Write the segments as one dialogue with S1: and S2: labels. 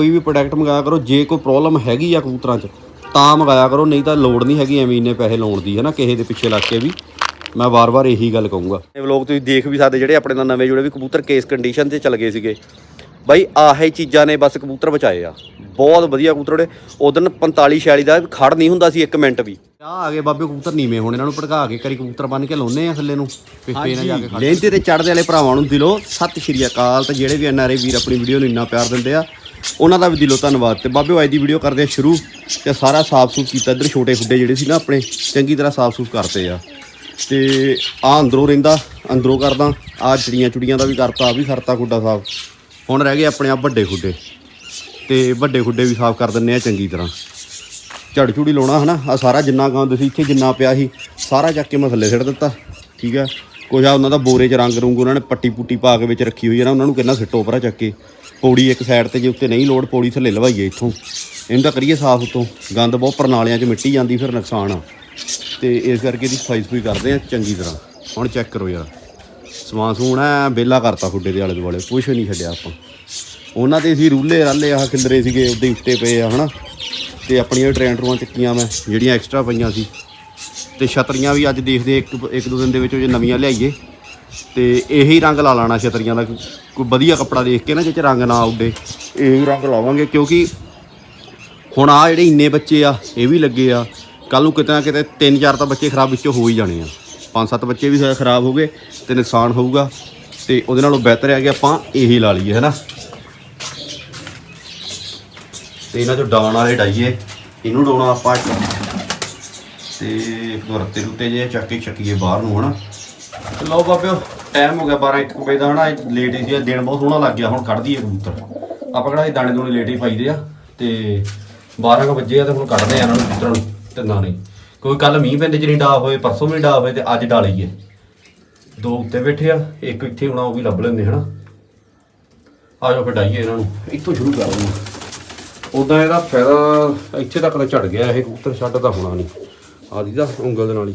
S1: ਕੋਈ ਵੀ ਪ੍ਰੋਡਕਟ ਮੰਗਾਇਆ ਕਰੋ ਜੇ ਕੋਈ ਪ੍ਰੋਬਲਮ ਹੈਗੀ ਆ ਕਬੂਤਰਾਂ 'ਚ ਤਾਂ ਮੰਗਾਇਆ ਕਰੋ ਨਹੀਂ ਤਾਂ ਲੋੜ ਨਹੀਂ ਹੈਗੀ ਐਵੇਂ ਇੰਨੇ ਪੈਸੇ ਲਾਉਣ ਦੀ ਹਨਾ ਕਿਸੇ ਦੇ ਪਿੱਛੇ ਲੱਗ ਕੇ ਵੀ। ਮੈਂ ਵਾਰ-ਵਾਰ ਇਹੀ ਗੱਲ ਕਹੂੰਗਾ। ਇਹ ਵਲੋਗ ਤੁਸੀਂ ਦੇਖ ਵੀ ਸਕਦੇ ਜਿਹੜੇ ਆਪਣੇ ਨਾਲ ਨਵੇਂ ਜੁੜੇ ਵੀ ਕਬੂਤਰ ਕੇਸ ਕੰਡੀਸ਼ਨ ਤੇ ਚੱਲ ਗਏ ਸੀਗੇ। ਬਾਈ ਆਹੇ ਚੀਜ਼ਾਂ ਨੇ ਬਸ ਕਬੂਤਰ ਬਚਾਏ ਆ। ਬਹੁਤ ਵਧੀਆ ਕਬੂਤਰ ਉਹਦੇ ਉਦੋਂ 45 46 ਦਾ ਖੜ ਨਹੀਂ ਹੁੰਦਾ ਸੀ 1 ਮਿੰਟ ਵੀ। ਆ ਆ ਗਏ ਬਾਬੇ ਕਬੂਤਰ ਨੀਵੇਂ ਹੁਣ ਇਹਨਾਂ ਨੂੰ ਭੜਕਾ ਕੇ ਕਰੀ ਕਬੂਤਰ ਬੰਨ ਕੇ ਲਾਉਨੇ ਆ ਥੱਲੇ ਨੂੰ ਪਿੱਪੇ ਨਾਲ ਜਾ ਕੇ ਖੜ ਲੈਂਦੇ ਤੇ ਚੜਦੇ ਵਾਲੇ ਭਰਾਵਾਂ ਨੂੰ ਦਿਲੋਂ ਸਤਿ ਸ਼੍ਰੀ ਅਕਾਲ ਤੇ ਜਿਹੜੇ ਵੀ ਐਨਆਰਏ ਵੀਰ ਆਪਣੀ ਵੀਡੀਓ ਨੂੰ ਇੰਨਾ ਪਿਆਰ ਦਿੰਦੇ ਆ ਉਹਨਾਂ ਦਾ ਵੀ ਦਿਲੋਂ ਧੰਨਵਾਦ ਤੇ ਬਾਬੇ ਅੱਜ ਦੀ ਵੀਡੀਓ ਕਰਦੇ ਆ ਸ਼ੁਰੂ ਤੇ ਸਾਰਾ ਸਾਫ਼ ਸੂਫ ਕੀਤਾ। ਇੱਧਰ ਛੋਟੇ ਖੁੱਡੇ ਜਿਹੜੇ ਸੀ ਨਾ ਆਪਣੇ, ਚੰਗੀ ਤਰ੍ਹਾਂ ਸਾਫ਼ ਸੂਫ ਕਰਤੇ ਆ। ਤੇ ਆ ਅੰਦਰੋਂ ਰਹਿੰਦਾ, ਅੰਦਰੋਂ ਕਰਦਾ ਆ ਚਿੜੀਆਂ ਚੁੜੀਆਂ ਦਾ ਵੀ ਕਰਤਾ ਆ ਵੀ ਕਰਤਾ ਖੁੱਡਾ ਸਾਫ਼। ਹੁਣ ਰਹਿ ਗਏ ਆਪਣੇ ਆ ਵੱਡੇ ਖੁੱਡੇ। ਤੇ ਵੱਡੇ ਖੁੱਡੇ ਵੀ ਸਾਫ਼ ਕਰ ਦਿੰਨੇ ਆ ਚੰਗੀ ਤਰ੍ਹਾਂ। ਝੜ ਝੂੜੀ ਲਾਉਣਾ ਹਨਾ ਆ ਸਾਰਾ ਜਿੰਨਾ ਗੰਦ ਸੀ, ਇੱਥੇ ਜਿੰਨਾ ਪਿਆ ਸੀ, ਸਾਰਾ ਚੱਕ ਕੇ ਮੈਂ ਥੱਲੇ ਸਿੱਟ ਦਿੱਤਾ, ਠੀਕ ਆ? ਕੁਝ ਆ ਉਹਨਾਂ ਦਾ ਬੋਰੇ 'ਚ ਰੰਗ ਰੂੰਗ ਉਹਨਾਂ ਨੇ ਪੱਟੀ ਪੁੱਟੀ ਪਾ ਕੇ ਵਿੱਚ ਰੱਖੀ ਹੋਈ ਹੈ ਨਾ, ਉਹਨਾਂ ਨੂੰ ਕਿੰਨਾ ਸਿੱਟੋ ਪਰਾ ਚੱਕ ਕੇ। ਪੌੜੀ ਇੱਕ ਸਾਈਡ ਤੇ ਜੇ ਉੱਤੇ ਨਹੀਂ ਲੋੜ ਪੌੜੀ ਥੱਲੇ ਲਵਾਈਏ ਇੱਥੋਂ। ਇਹਨੂੰ ਤਾਂ ਕਰੀਏ ਸਾਫ਼ ਉੱਤੋਂ। ਗੰਦ ਬਹੁਤ ਪ੍ਰਣਾਲਿਆਂ 'ਚ ਮਿੱਟੀ ਜਾਂਦੀ, ਫਿਰ ਨੁਕਸਾਨ ਆ। ਤੇ ਇਸ ਕਰਕੇ ਇਹਦੀ ਸਫ਼ਾਈ ਸਫੂਈ ਕਰਦੇ ਆ, ਚੰਗੀ ਤਰ੍ਹਾਂ। ਹੁਣ ਚੈੱਕ ਕਰੋ ਯਾਰ। ਸਮਾਨ ਸਮੂਨ ਐ ਬੇਲਾ ਕਰਤਾ ਖੁੱਡੇ ਦੇ ਆਲੇ ਦੁਆਲੇ ਕੁਛ ਨਹੀਂ ਛੱਡਿਆ ਆਪਾਂ। ਉਹਨਾਂ ਤੇ ਅਸੀਂ ਰੂਲੇ ਰਾਲੇ ਆਹ ਖਿੰਦਰੇ ਸੀਗੇ, ਉਹਦੇ ਉੱਤੇ ਪਏ ਆ, ਹਨਾ? ਤੇ ਆਪਣੀਆਂ ਟ੍ਰੇਨ ਟਰੂਆਂ ਚੱਕੀਆਂ ਮੈਂ, ਜਿਹੜੀਆਂ ਐਕਸਟਰਾ ਪਈਆਂ ਸੀ। ਤੇ ਛਤਰੀਆਂ ਵੀ ਅੱਜ ਦੇਖਦੇ ਇੱਕ ਇੱਕ ਦੋ ਦਿਨ ਦੇ ਵਿੱਚ ਜੇ ਨਵੀਆਂ ਲਿਆਈਏ। ਤੇ ਇਹੀ ਰੰਗ ਲਾ ਲਾਣਾ ਛਤਰੀਆਂ ਦਾ। ਕੋਈ ਵਧੀਆ ਕੱਪੜਾ ਦੇਖ ਕੇ ਨਾ ਜਿਹ ਚ ਰੰਗ ਨਾ ਉੱਡੇ, ਇਹੀ ਰੰਗ ਲਾਵਾਂਗੇ ਕਿਉਂਕਿ ਹੁਣ ਆ ਜਿਹੜੇ ਇੰਨੇ ਬੱਚੇ ਆ, ਇਹ ਵੀ ਲੱਗੇ ਆ। ਕੱਲ ਨੂੰ ਕਿਤੇ ਨਾ ਕਿਤੇ ਤਿੰਨ ਚਾਰ ਤਾਂ ਬੱਚੇ ਖਰਾਬ ਵਿੱਚੋਂ ਹੋ ਹੀ ਜਾਣੇ ਆ। ਪੰਜ ਸੱਤ ਬੱਚੇ ਵੀ ਖਰਾਬ ਹੋ ਗਏ ਤੇ ਨੁਕਸਾਨ ਹੋਊਗਾ ਤੇ ਉਹਦੇ ਨਾਲੋਂ ਬਿਹਤਰ ਹੈ ਕਿ ਆਪਾਂ ਇਹੀ ਲਾ ਲਈਏ, ਹੈਨਾ? ਤੇ ਇਹਨਾਂ ਚੋਂ ਡਾਉਣ ਵਾਲੇ ਡਾਈਏ, ਇਹਨੂੰ ਡਾਉਣਾ ਆਪਾਂ ਇੱਕ। ਤੇ ਇੱਕ ਦੋ ਰੱਤੇ ਰੁੱਤੇ ਜੇ ਚੱਕ ਕੇ ਛੱਕੀਏ ਬਾਹਰ ਨੂੰ, ਹਨਾ? ਤੇ ਲਓ ਬਾਬਿਓ ਟਾਈਮ ਹੋ ਗਿਆ 12 1 ਵਜੇ ਦਾ, ਹਨਾ ਲੇਟ ਹੀ ਸੀ ਅੱਜ ਦਿਨ ਬਹੁਤ ਸੋਹਣਾ ਲੱਗ ਗਿਆ, ਹੁਣ ਕੱਢ ਦਈਏ ਕਬੂਤਰ। ਆਪਾਂ ਕਿਹੜਾ ਇਹ ਦਾਣੇ ਦੋਣੇ ਲੇਟ ਹੀ ਪਾਈਦੇ ਆ, ਤੇ 12 ਕੁ ਵਜੇ ਆ ਤੇ ਹੁਣ ਕੱਢਦੇ ਆ ਇਹਨਾਂ ਨੂੰ ਕਬੂਤਰਾਂ ਨੂੰ ਤਿੰਨਾਂ ਨੇ ਕੋਈ ਕੱਲ ਮੀਂਹ ਪੈਂਦੇ ਚ ਨਹੀਂ ਡਾ ਹੋਏ, ਪਰਸੋਂ ਵੀ ਡਾ ਹੋਏ, ਤੇ ਅੱਜ ਡਾ ਲਈਏ। ਦੋ ਉੱਤੇ ਬੈਠੇ ਆ, ਇੱਕ ਇੱਥੇ ਹੋਣਾ, ਉਹ ਵੀ ਲੱਭ ਲੈਂਦੇ, ਹਨਾ। ਆ ਜਾਓ ਫਿਰ ਡਾਈਏ ਇਹਨਾਂ ਨੂੰ। ਇੱਥੋਂ ਸ਼ੁਰੂ ਕਰ ਦਿੰਦੇ ਉਦਾਂ ਇਹਦਾ ਫਾਇਦਾ ਇੱਥੇ ਤੱਕ ਤਾਂ ਝੜ ਗਿਆ, ਇਹ ਕਬੂਤਰ ਛੱਡਦਾ ਹੋਣਾ ਨਹੀਂ। ਆਦੀ ਦਾ ਉਂਗਲ ਦੇ ਨਾਲ ਹੀ।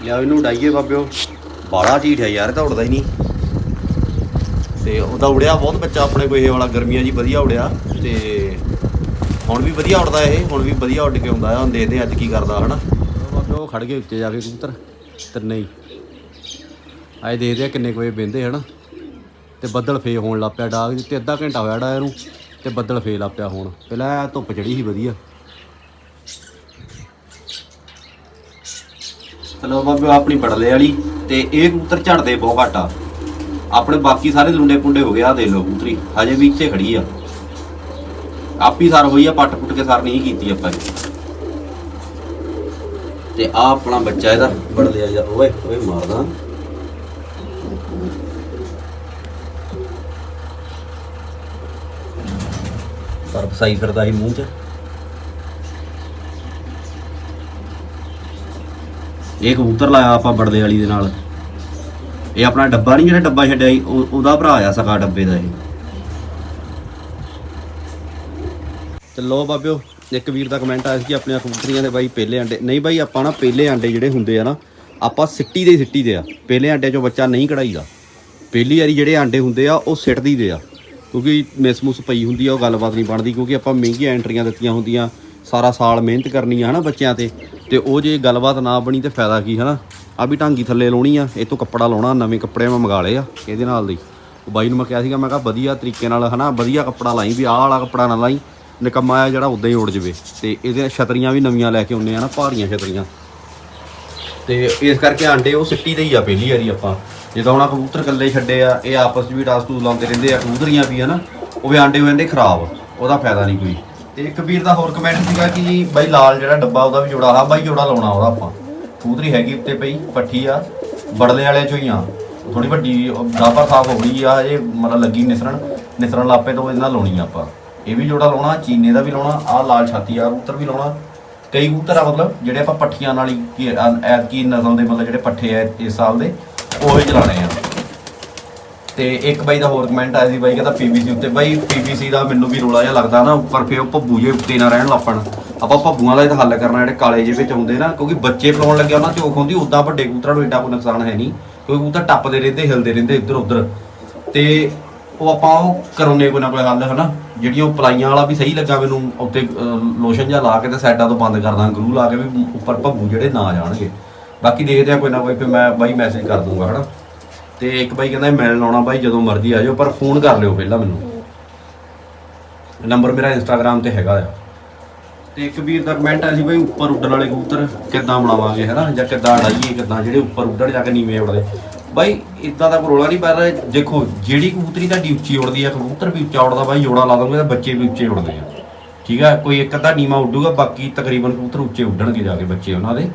S1: ਲਿਆ ਇਹਨੂੰ ਉਡਾਈਏ ਬਾਬਿਓ। ਬਾੜਾ ਢੀਠ ਹੈ ਯਾਰ ਇਹ ਤਾਂ ਉੜਦਾ ਹੀ ਨਹੀਂ। ਤੇ ਉਹਦਾ ਉੜਿਆ ਬਹੁਤ ਬੱਚਾ ਆਪਣੇ ਕੋਈ ਇਹ ਵਾਲਾ ਗਰਮੀਆਂ ਜੀ ਵਧੀਆ ਉੜਿਆ। ਤੇ ਹੁਣ ਵੀ ਵਧੀਆ ਉੜਦਾ ਇਹ ਹੁਣ ਵੀ ਵਧੀਆ ਉੱਡ ਕੇ ਆਉਂਦਾ ਆ ਹੁਣ ਦੇਖਦੇ ਅੱਜ ਕੀ ਕਰਦਾ ਹਨਾ। ਬਾਬਿਓ ਖੜ ਗਏ ਉੱਤੇ ਜਾ ਕੇ ਕਬੂਤਰ ਤੇ ਨਹੀਂ ਆਏ ਦੇਖਦੇ ਆ ਕਿੰਨੇ ਕੁ ਵਜੇ ਬਹਿੰਦੇ ਹਨਾ। ਤੇ ਬੱਦਲ ਫੇ ਹੋਣ ਲੱਗ ਪਿਆ ਡਾਗ ਤੇ ਅੱਧਾ ਘੰਟਾ ਹੋਇਆ ਡਾ ਇਹਨੂੰ ਤੇ ਬੱਦਲ ਫੇ ਲੱਗ ਪਿਆ ਹੁਣ। ਪਹਿਲਾਂ ਐਂ ਧੁੱਪ ਚੜੀ ਸੀ ਵਧੀਆ। ਚਲੋ ਬਾਬੇ ਆਪਣੀ ਬੜਲੇ ਵਾਲੀ ਤੇ ਇਹ ਕਬੂਤਰ ਝੜਦੇ ਬਹੁਤ ਘੱਟ ਆ। ਆਪਣੇ ਬਾਕੀ ਸਾਰੇ ਲੁੰਡੇ ਪੁੰਡੇ ਹੋ ਗਿਆ ਦੇ ਲੋ ਕਬੂਤਰੀ, ਹਜੇ ਵੀ ਇੱਥੇ ਖੜੀ ਆ। ਆਪੀ ਸਰ ਹੋਈ ਆ, ਪੱਟ ਪੁੱਟ ਕੇ ਸਰ ਨਹੀਂ ਕੀਤੀ ਆਪਾਂ ਨੇ। ਤੇ ਆ ਆਪਣਾ ਬੱਚਾ ਇਹਦਾ ਬੜਲੇ ਆ ਯਾਰ ਓਏ ਓਏ ਮਾਰਦਾ। ਪਰ ਫਸਾਈ ਫਿਰਦਾ ਸੀ ਮੂੰਹ 'ਚ। ਇਹ ਕਬੂਤਰ ਲਾਇਆ ਆਪਾਂ ਬੜਦੇ ਵਾਲੀ ਦੇ ਨਾਲ। ਇਹ ਆਪਣਾ ਡੱਬਾ ਨਹੀਂ ਜਿਹੜਾ ਡੱਬਾ ਛੱਡਿਆ ਸੀ, ਉਹ- ਉਹਦਾ ਭਰਾ ਆ ਸਕਾ ਡੱਬੇ ਦਾ ਇਹ। ਤੇ ਲੋ ਬਾਬਿਓ, ਇੱਕ ਵੀਰ ਦਾ ਕਮੈਂਟ ਆਇਆ ਸੀ ਕਿ ਆਪਣੀਆਂ ਕਬੂਤਰੀਆਂ ਦੇ ਬਾਈ ਪਹਿਲੇ ਅੰਡੇ ਨਹੀਂ ਬਾਈ, ਆਪਾਂ ਨਾ ਪਹਿਲੇ ਅੰਡੇ ਜਿਹੜੇ ਹੁੰਦੇ ਆ ਨਾ, ਆਪਾਂ ਸਿੱਟੀ ਦੇ ਹੀ ਸਿੱਟੀ ਦੇ ਆ। ਪਹਿਲੇ ਅੰਡੇ ਚੋਂ ਬੱਚਾ ਨਹੀਂ ਕਢਾਈਦਾ। ਪਹਿਲੀ ਵਾਰੀ ਜਿਹੜੇ ਆਂਡੇ ਹੁੰਦੇ ਆ, ਉਹ ਸਿੱਟਦੀ ਦੇ ਆ। ਕਿਉਂਕਿ ਮਿਸ ਮੁਸ ਪਈ ਹੁੰਦੀ ਆ, ਉਹ ਗੱਲਬਾਤ ਨਹੀਂ ਬਣਦੀ, ਕਿਉਂਕਿ ਆਪਾਂ ਮਹਿੰਗੀਆਂ ਐਂਟਰੀਆਂ ਦਿੱਤੀਆਂ ਹੁੰਦੀਆਂ। ਸਾਰਾ ਸਾਲ ਮਿਹਨਤ ਕਰਨੀ ਆ ਹਨਾ ਬੱਚਿਆਂ ਤੇ ਤੇ ਉਹ ਜੇ ਗੱਲਬਾਤ ਨਾ ਬਣੀ ਤੇ ਫਾਇਦਾ ਕੀ ਹਨਾ? ਆ ਵੀ ਢਾਂਗੀ ਥੱਲੇ ਲਾਉਣੀ ਆ, ਇਹ ਤੋਂ ਕੱਪੜਾ ਲਾਉਣਾ, ਨਵੇਂ ਕੱਪੜੇ ਮੈਂ ਮੰਗਾ ਲਏ ਆ ਇਹਦੇ ਨਾਲ ਦੀ। ਉਹ ਬਾਈ ਨੂੰ ਮੈਂ ਕਿਹਾ ਸੀਗਾ, ਮੈਂ ਕਿਹਾ ਵਧੀਆ ਤਰੀਕੇ ਨਾਲ ਹਨਾ, ਵਧੀਆ ਕੱਪੜਾ ਲਾਈ ਵੀ ਆਹ ਵਾਲਾ ਕੱਪੜਾ ਨਾ ਲਾਈ, ਨਿਕੰਮਾ ਆ ਜਿਹੜਾ ਉਦਾਂ ਹੀ ਉੜ ਜਵੇ। ਤੇ ਇਹਦੇ ਛਤਰੀਆਂ ਵੀ ਨਵੀਆਂ ਲੈ ਕੇ ਆਉਨੇ ਆ ਨਾ ਭਾਰੀਆਂ ਛਤਰੀਆਂ। ਤੇ ਇਸ ਕਰਕੇ ਆਂਡੇ ਉਹ ਸਿੱਟੀ ਦੇ ਹੀ ਆ ਪਹਿਲੀ ਵਾਰੀ ਆਪਾਂ। ਜਦੋਂ ਹੁਣ ਕਬੂਤਰ ਇਕੱਲੇ ਛੱਡੇ ਆ, ਇਹ ਆਪਸ ਵਿੱਚ ਵੀ ਟਾਸ ਟੂਸ ਲਾਉਂਦੇ ਰਹਿੰਦੇ ਆ, ਕਬੂਤਰੀਆਂ ਵੀ ਹਨਾ, ਉਹ ਵੀ ਆਂਡੇ ਹੋ ਜਾਂਦੇ ਖਰਾਬ, ਉਹਦਾ ਫਾਇਦਾ ਨਹੀਂ ਕੋਈ। ਤੇ ਇੱਕ ਵੀਰ ਦਾ ਹੋਰ ਕਮੈਂਟ ਸੀਗਾ ਕਿ ਜੀ ਬਾਈ ਲਾਲ ਜਿਹੜਾ ਡੱਬਾ ਉਹਦਾ ਵੀ ਜੋੜਾ ਹਾਂ ਬਾਈ ਜੋੜਾ ਲਾਉਣਾ ਉਹਦਾ ਆਪਾਂ। ਕਬੂਤਰੀ ਹੈਗੀ ਉੱਤੇ ਪਈ, ਪੱਠੀ ਆ ਬੜਲੇ ਵਾਲੇ ਚੋਂ ਹੀ ਆ। ਥੋੜੀ ਵੱਡੀ ਗਾਪਾ ਸਾਫ਼ ਹੋ ਗਈ ਆ, ਇਹ ਮਤਲਬ ਲੱਗੀ ਨਿਸਰਨ ਨਿਸਰਨ ਲਾਪੇ ਤੋਂ ਇਹਦੇ ਨਾਲ ਲਾਉਣੀ ਆ ਆਪਾਂ। ਇਹ ਵੀ ਜੋੜਾ ਲਾਉਣਾ, ਚੀਨੇ ਦਾ ਵੀ ਲਾਉਣਾ, ਆਹ ਲਾਲ ਛਾਤੀ ਆ, ਕਬੂਤਰ ਵੀ ਲਾਉਣਾ। ਕਈ ਕਬੂਤਰ ਆ ਮਤਲਬ ਜਿਹੜੇ ਆਪਾਂ ਪੱਠੀਆਂ ਨਾਲ ਹੀ ਐਤਕੀ ਨਸਲ ਦੇ ਮਤਲਬ ਜਿਹੜੇ ਪੱਠੇ ਆ ਇਸ ਸਾਲ ਦੇ, ਉਹ ਹੀ ਚਲਾਣੇ ਆ। ਤੇ ਇੱਕ ਬਾਈ ਦਾ ਹੋਰ ਕਮੈਂਟ ਆਇਆ ਸੀ, ਬਾਈ ਕਹਿੰਦਾ ਪੀਵੀਸੀ ਉੱਤੇ। ਬਾਈ ਪੀਵੀਸੀ ਦਾ ਮੈਨੂੰ ਵੀ ਰੋਲਾ ਜਿਹਾ ਲੱਗਦਾ ਨਾ, ਉੱਪਰ ਫਿਰ ਉਹ ਭੱਬੂ ਜੇ ਉੱਤੇ ਨਾ ਰਹਿਣ ਲੱਪਣ। ਆਪਾਂ ਭੱਬੂਆਂ ਦਾ ਇਹ ਹੱਲ ਕਰਨਾ, ਜਿਹੜੇ ਕਾਲੇ ਜਿਹੇ ਵਿੱਚ ਹੁੰਦੇ ਨਾ, ਕਿਉਂਕਿ ਬੱਚੇ ਪਲਾਉਣ ਲੱਗੇ ਉਹਨਾਂ ਝੋਕ ਹੁੰਦੀ ਉਦਾਂ ਵੱਡੇ ਕਬੂਤਰਾਂ ਨੂੰ ਏਡਾ ਕੋਈ ਨੁਕਸਾਨ ਹੈ ਨਹੀਂ, ਕਿਉਂਕਿ ਉਹ ਤਾਂ ਟੱਪਦੇ ਰਹਿੰਦੇ, ਹਿਲਦੇ ਰਹਿੰਦੇ ਇੱਧਰ ਉੱਧਰ ਤੇ ਉਹ ਆਪਾਂ ਉਹ ਕਰਾਉਨੇ ਕੋਈ ਨਾ ਕੋਈ ਹੱਲ, ਹਨਾ? ਜਿਹੜੀਆਂ ਉਹ ਪਲਾਈਆਂ ਵਾਲਾ ਵੀ ਸਹੀ ਲੱਗਾ ਮੈਨੂੰ, ਉੱਤੇ ਲੋਸ਼ਨ ਜਿਹਾ ਲਾ ਕੇ ਤੇ ਸਾਈਡਾਂ ਤੋਂ ਬੰਦ ਕਰਦਾ ਗਰੂ ਲਾ ਕੇ ਵੀ ਉੱਪਰ ਭੱਬੂ ਜਿਹੜੇ ਨਾ ਜਾਣਗੇ। ਬਾਕੀ ਦੇਖਦੇ ਆ ਕੋਈ ਨਾ ਕੋਈ, ਫਿਰ ਮੈਂ ਬਾਈ ਮੈਸੇਜ ਕਰ ਦੂੰਗਾ, ਹਨਾ? ਤੇ ਇੱਕ ਬਾਈ ਕਹਿੰਦਾ ਮਿਲਣ ਆਉਣਾ ਬਾਈ ਜਦੋਂ ਮਰਜ਼ੀ ਆ ਜਾਓ, ਪਰ ਫੋਨ ਕਰ ਲਿਓ ਪਹਿਲਾਂ ਮੈਨੂੰ। ਨੰਬਰ ਮੇਰਾ ਇੰਸਟਾਗ੍ਰam ਤੇ ਹੈਗਾ ਆ। ਤੇ ਇੱਕ ਵੀਰ ਦਾ ਕਮੈਂਟ ਆਇਆ ਸੀ ਬਾਈ, ਉੱਪਰ ਉੱਡਣ ਵਾਲੇ ਕਬੂਤਰ ਕਿੱਦਾਂ ਬਣਾਵਾਂਗੇ, ਹਨਾ? ਜਾਂ ਕਿੱਦਾਂ ਉਡਾਈਏ ਕਿੱਦਾਂ ਜਿਹੜੇ ਉੱਪਰ ਉੱਡਣ ਜਾ ਕੇ ਨੀਵੇਂ ਉੱਡਦੇ। ਬਾਈ ਇਦਾਂ ਦਾ ਕੋਈ ਰੋਲਾ ਨਹੀਂ ਪਰ ਦੇਖੋ, ਜਿਹੜੀ ਕਬੂਤਰੀ ਤੁਹਾਡੀ ਉੱਚੀ ਉੱਡਦੀ ਆ, ਕਬੂਤਰ ਵੀ ਉੱਚਾ ਉੱਡਦਾ ਬਾਈ, ਜੋੜਾ ਲਾ ਦੋਗੇ ਤਾਂ ਬੱਚੇ ਵੀ ਉੱਚੇ ਉੱਡਦੇ ਆ। ਠੀਕ ਆ? ਕੋਈ ਇੱਕ ਅੱਧਾ ਨੀਵਾਂ ਉੱਡੂਗਾ, ਬਾਕੀ ਤਕਰੀਬਨ ਕਬੂਤਰ ਉੱਚੇ ਉੱਡਣਗੇ ਜਾ ਕੇ ਬੱਚੇ ਉਹਨਾਂ ਦੇ।